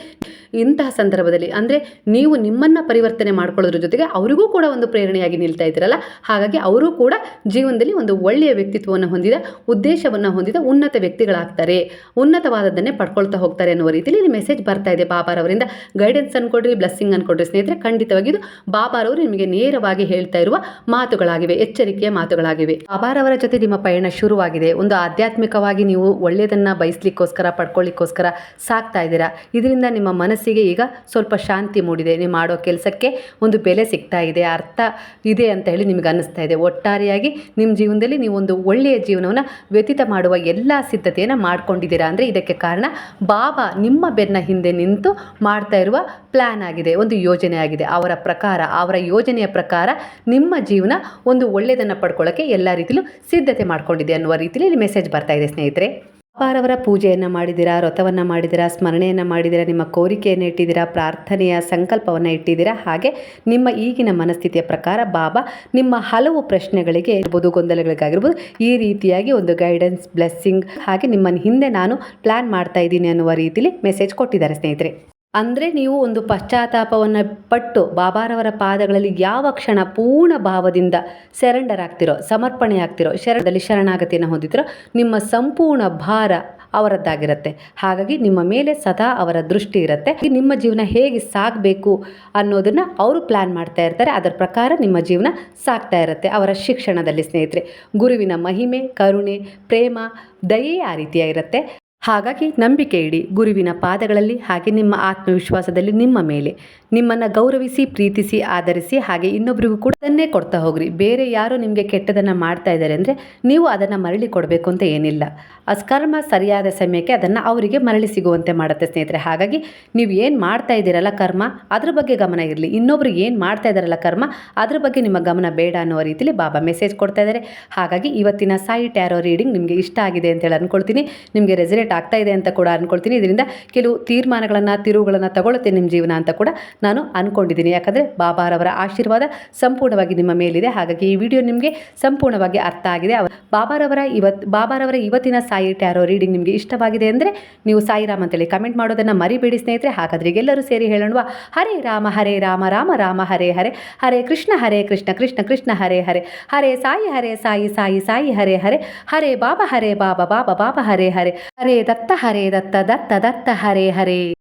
ಇಂತಹ ಸಂದರ್ಭದಲ್ಲಿ, ಅಂದರೆ ನೀವು ನಿಮ್ಮನ್ನು ಪರಿವರ್ತನೆ ಮಾಡ್ಕೊಳ್ಳೋದ್ರ ಜೊತೆಗೆ ಅವರಿಗೂ ಕೂಡ ಒಂದು ಪ್ರೇರಣೆಯಾಗಿ ನಿಲ್ತಾ ಇದ್ದೀರಲ್ಲ? ಹಾಗಾಗಿ ಅವರು ಕೂಡ ಜೀವನದಲ್ಲಿ ಒಂದು ಒಳ್ಳೆಯ ವ್ಯಕ್ತಿತ್ವವನ್ನು ಹೊಂದಿದ, ಉದ್ದೇಶವನ್ನು ಹೊಂದಿದ ಉನ್ನತ ವ್ಯಕ್ತಿಗಳಾಗ್ತಾರೆ. ಉನ್ನತವಾದದ್ದನ್ನೇ ಪಡ್ಕೊಳ್ತಾ ಹೋಗ್ತಾರೆ ಅನ್ನುವ ರೀತಿಯಲ್ಲಿ ಇಲ್ಲಿ ಮೆಸೇಜ್ ಬರ್ತಾ ಇದೆ ಬಾಬಾರವರಿಂದ ಗೈಡೆನ್ಸ್ ಅನ್ಕೊಡ್ರಿ ಬ್ಲೆಸ್ಸಿಂಗ್ ಅನ್ಕೊಡ್ರಿ ಸ್ನೇಹಿತರೆ, ಖಂಡಿತವಾಗಿ ಇದು ಬಾಬಾರವರು ನಿಮಗೆ ನೇರವಾಗಿ ಹೇಳ್ತಾ ಇರುವ ಮಾತುಗಳಾಗಿವೆ. ಎಚ್ಚರಿಕೆಯ ಮಾತುಗಳಾಗಿವೆ. ಬಾಬಾರವರ ಜೊತೆ ನಿಮ್ಮ ಪಯಣ ಶುರುವಾಗಿದೆ. ಒಂದು ಆಧ್ಯಾತ್ಮಿಕವಾಗಿ ನೀವು ಒಳ್ಳೆಯದನ್ನು ಬಯಸ್ಲಿಕ್ಕೋಸ್ಕರ, ಪಡ್ಕೊಳ್ಳಿಕ್ಕೋಸ್ಕರ ಸಾಕ್ತಾ ಇದ್ದೀರಾ? ಇದರಿಂದ ನಿಮ್ಮ ಮನಸ್ಸಿಗೆ ಈಗ ಸ್ವಲ್ಪ ಶಾಂತಿ ಮೂಡಿದೆ. ನೀವು ಮಾಡೋ ಕೆಲಸಕ್ಕೆ ಒಂದು ಬೆಲೆ ಸಿಗ್ತಾ ಇದೆ, ಅರ್ಥ ಇದೆ ಅಂತ ಹೇಳಿ ನಿಮಗೆ ಅನ್ನಿಸ್ತಾ ಇದೆ. ಒಟ್ಟಾರೆಯಾಗಿ ನಿಮ್ಮ ಜೀವನದಲ್ಲಿ ನೀವು ಒಂದು ಒಳ್ಳೆಯ ಜೀವನವನ್ನು ವ್ಯತೀತ ಮಾಡುವ ಎಲ್ಲ ಸಿದ್ಧತೆಯನ್ನು ಮಾಡ್ಕೊಂಡಿದ್ದೀರಾ ಅಂದರೆ ಇದಕ್ಕೆ ಕಾರಣ ಬಾಬಾ ನಿಮ್ಮ ಬೆನ್ನ ಹಿಂದೆ ನಿಂತು ಮಾಡ್ತಾ ಇರುವ ಪ್ಲ್ಯಾನ್ ಆಗಿದೆ. ಒಂದು ಯೋಜನೆ ಆಗಿದೆ ಅವರ ಪ್ರಕಾರ, ಅವರ ಯೋಜನೆಯ ಪ್ರಕಾರ ನಿಮ್ಮ ಜೀವನ ಒಂದು ಒಳ್ಳೆಯದನ್ನು ಪಡ್ಕೊಳ್ಳೋಕ್ಕೆ ಎಲ್ಲ ರೀತಿಲೂ ಸಿದ್ಧತೆ ಮಾಡ್ಕೊಂಡಿದೆ ಅನ್ನುವ ರೀತಿಯಲ್ಲಿ ಇಲ್ಲಿ ಮೆಸೇಜ್ ಬರ್ತಾ ಇದೆ ಸ್ನೇಹಿತರೆ. ಅಪ್ಪಾರವರ ಪೂಜೆಯನ್ನು ಮಾಡಿದ್ದೀರಾ, ವ್ರತವನ್ನು ಮಾಡಿದ್ದೀರಾ, ಸ್ಮರಣೆಯನ್ನು ಮಾಡಿದ್ದೀರಾ, ನಿಮ್ಮ ಕೋರಿಕೆಯನ್ನು ಇಟ್ಟಿದ್ದೀರಾ, ಪ್ರಾರ್ಥನೆಯ ಸಂಕಲ್ಪವನ್ನು ಇಟ್ಟಿದ್ದೀರಾ, ಹಾಗೆ ನಿಮ್ಮ ಈಗಿನ ಮನಸ್ಥಿತಿಯ ಪ್ರಕಾರ ಬಾಬಾ ನಿಮ್ಮ ಹಲವು ಪ್ರಶ್ನೆಗಳಿಗೆ ಇರ್ಬೋದು, ಗೊಂದಲಗಳಿಗಾಗಿರ್ಬೋದು, ಈ ರೀತಿಯಾಗಿ ಒಂದು ಗೈಡೆನ್ಸ್ ಬ್ಲೆಸ್ಸಿಂಗ್ ಹಾಗೆ ನಿಮ್ಮನ್ನು ಹಿಂದೆ ನಾನು ಪ್ಲ್ಯಾನ್ ಮಾಡ್ತಾ ಇದ್ದೀನಿ ಅನ್ನುವ ರೀತಿಲಿ ಮೆಸೇಜ್ ಕೊಟ್ಟಿದ್ದಾರೆ ಸ್ನೇಹಿತರೆ. ಅಂದರೆ ನೀವು ಒಂದು ಪಶ್ಚಾತ್ತಾಪವನ್ನು ಪಟ್ಟು ಬಾಬಾರವರ ಪಾದಗಳಲ್ಲಿ ಯಾವ ಕ್ಷಣ ಪೂರ್ಣ ಭಾವದಿಂದ ಸೆರೆಂಡರ್ ಆಗ್ತಿರೋ ಸಮರ್ಪಣೆ ಆಗ್ತಿರೋ ಶರಣದಲ್ಲಿ ಶರಣಾಗತಿಯನ್ನು ಹೊಂದಿತಿರೋ ನಿಮ್ಮ ಸಂಪೂರ್ಣ ಭಾರ ಅವರದ್ದಾಗಿರುತ್ತೆ. ಹಾಗಾಗಿ ನಿಮ್ಮ ಮೇಲೆ ಸದಾ ಅವರ ದೃಷ್ಟಿ ಇರುತ್ತೆ. ನಿಮ್ಮ ಜೀವನ ಹೇಗೆ ಸಾಗಬೇಕು ಅನ್ನೋದನ್ನು ಅವರು ಪ್ಲ್ಯಾನ್ ಮಾಡ್ತಾ ಇರ್ತಾರೆ. ಅದರ ಪ್ರಕಾರ ನಿಮ್ಮ ಜೀವನ ಸಾಗ್ತಾ ಇರುತ್ತೆ ಅವರ ಶಿಕ್ಷಣದಲ್ಲಿ ಸ್ನೇಹಿತರೆ. ಗುರುವಿನ ಮಹಿಮೆ, ಕರುಣೆ, ಪ್ರೇಮ, ದಯೆ ಆ ರೀತಿಯಾಗಿರುತ್ತೆ ಹಾಗಾಗಿ ನಂಬಿಕೆ ಇಡಿ ಗುರುವಿನ ಪಾದಗಳಲ್ಲಿ ಹಾಗೆ ನಿಮ್ಮ ಆತ್ಮವಿಶ್ವಾಸದಲ್ಲಿ ನಿಮ್ಮ ಮೇಲೆ ನಿಮ್ಮನ್ನು ಗೌರವಿಸಿ, ಪ್ರೀತಿಸಿ, ಆಧರಿಸಿ, ಹಾಗೆ ಇನ್ನೊಬ್ಬರಿಗೂ ಕೂಡ ಅದನ್ನೇ ಕೊಡ್ತಾ ಹೋಗ್ರಿ. ಬೇರೆ ಯಾರು ನಿಮಗೆ ಕೆಟ್ಟದನ್ನು ಮಾಡ್ತಾ ಇದ್ದಾರೆ ಅಂದರೆ ನೀವು ಅದನ್ನು ಮರಳಿ ಕೊಡಬೇಕು ಅಂತ ಏನಿಲ್ಲ. ಅಸ್ಕರ್ಮ ಸರಿಯಾದ ಸಮಯಕ್ಕೆ ಅದನ್ನು ಅವರಿಗೆ ಮರಳಿ ಸಿಗುವಂತೆ ಮಾಡುತ್ತೆ ಸ್ನೇಹಿತರೆ. ಹಾಗಾಗಿ ನೀವು ಏನು ಮಾಡ್ತಾ ಇದ್ದೀರಲ್ಲ ಕರ್ಮ, ಅದ್ರ ಬಗ್ಗೆ ಗಮನ ಇರಲಿ. ಇನ್ನೊಬ್ರು ಏನು ಮಾಡ್ತಾ ಇದ್ದಾರಲ್ಲ ಕರ್ಮ, ಅದ್ರ ಬಗ್ಗೆ ನಿಮ್ಮ ಗಮನ ಬೇಡ ಅನ್ನೋ ರೀತಿಯಲ್ಲಿ ಬಾಬಾ ಮೆಸೇಜ್ ಕೊಡ್ತಾ ಇದ್ದಾರೆ ಹಾಗಾಗಿ ಇವತ್ತಿನ ಸಾಯಿ ಟ್ಯಾರೋ ರೀಡಿಂಗ್ ನಿಮಗೆ ಇಷ್ಟ ಆಗಿದೆ ಅಂತೇಳಿ ಅಂದ್ಕೊಳ್ತೀನಿ ನಿಮಗೆ ರೆಸನೇಟ್ ಆಗ್ತಾ ಇದೆ ಅಂತ ಕೂಡ ಅಂದ್ಕೊಳ್ತೀನಿ ಇದರಿಂದ ಕೆಲವು ತೀರ್ಮಾನಗಳನ್ನು, ತಿರುವುಗಳನ್ನು ತಗೊಳ್ಳುತ್ತೆ ನಿಮ್ಮ ಜೀವನ ಅಂತ ಕೂಡ ನಾನು ಅಂದ್ಕೊಂಡಿದ್ದೀನಿ ಯಾಕಂದರೆ ಬಾಬಾರವರ ಆಶೀರ್ವಾದ ಸಂಪೂರ್ಣವಾಗಿ ನಿಮ್ಮ ಮೇಲಿದೆ. ಹಾಗಾಗಿ ಈ ವಿಡಿಯೋ ನಿಮಗೆ ಸಂಪೂರ್ಣವಾಗಿ ಅರ್ಥ ಆಗಿದೆ. ಬಾಬಾರವರ ಇವತ್ತು ಬಾಬಾರವರ ಇವತ್ತಿನ ಸಾಯಿ ಟ್ಯಾರೋ ರೀಡಿಂಗ್ ನಿಮಗೆ ಇಷ್ಟವಾಗಿದೆ ಅಂದರೆ ನೀವು ಸಾಯಿರಾಮ್ ಅಂತೇಳಿ ಕಮೆಂಟ್ ಮಾಡೋದನ್ನು ಮರಿಬೇಡಿ ಸ್ನೇಹಿತರೆ. ಹಾಗಾದರೆ ಎಲ್ಲರೂ ಸೇರಿ ಹೇಳೋಣ ಹರೇ ರಾಮ ಹರೇ ರಾಮ ರಾಮ ರಾಮ, ಹರೇ ಹರೇ. ಹರೇ ಕೃಷ್ಣ ಹರೇ ಕೃಷ್ಣ ಕೃಷ್ಣ ಕೃಷ್ಣ, ಹರೇ ಹರೇ. ಹರೇ ಸಾಯಿ ಹರೇ ಸಾಯಿ ಸಾಯಿ ಸಾಯಿ, ಹರೇ ಹರೇ. ಹರೇ ಬಾಬಾ ಹರೇ ಬಾಬಾ ಬಾಬಾ ಬಾಬಾ, ಹರೇ ಹರೇ. ಹರೇ ದತ್ತ ಹರೇ ದತ್ತ ದತ್ತ ದತ್ತ, ಹರೇ ಹರೇ.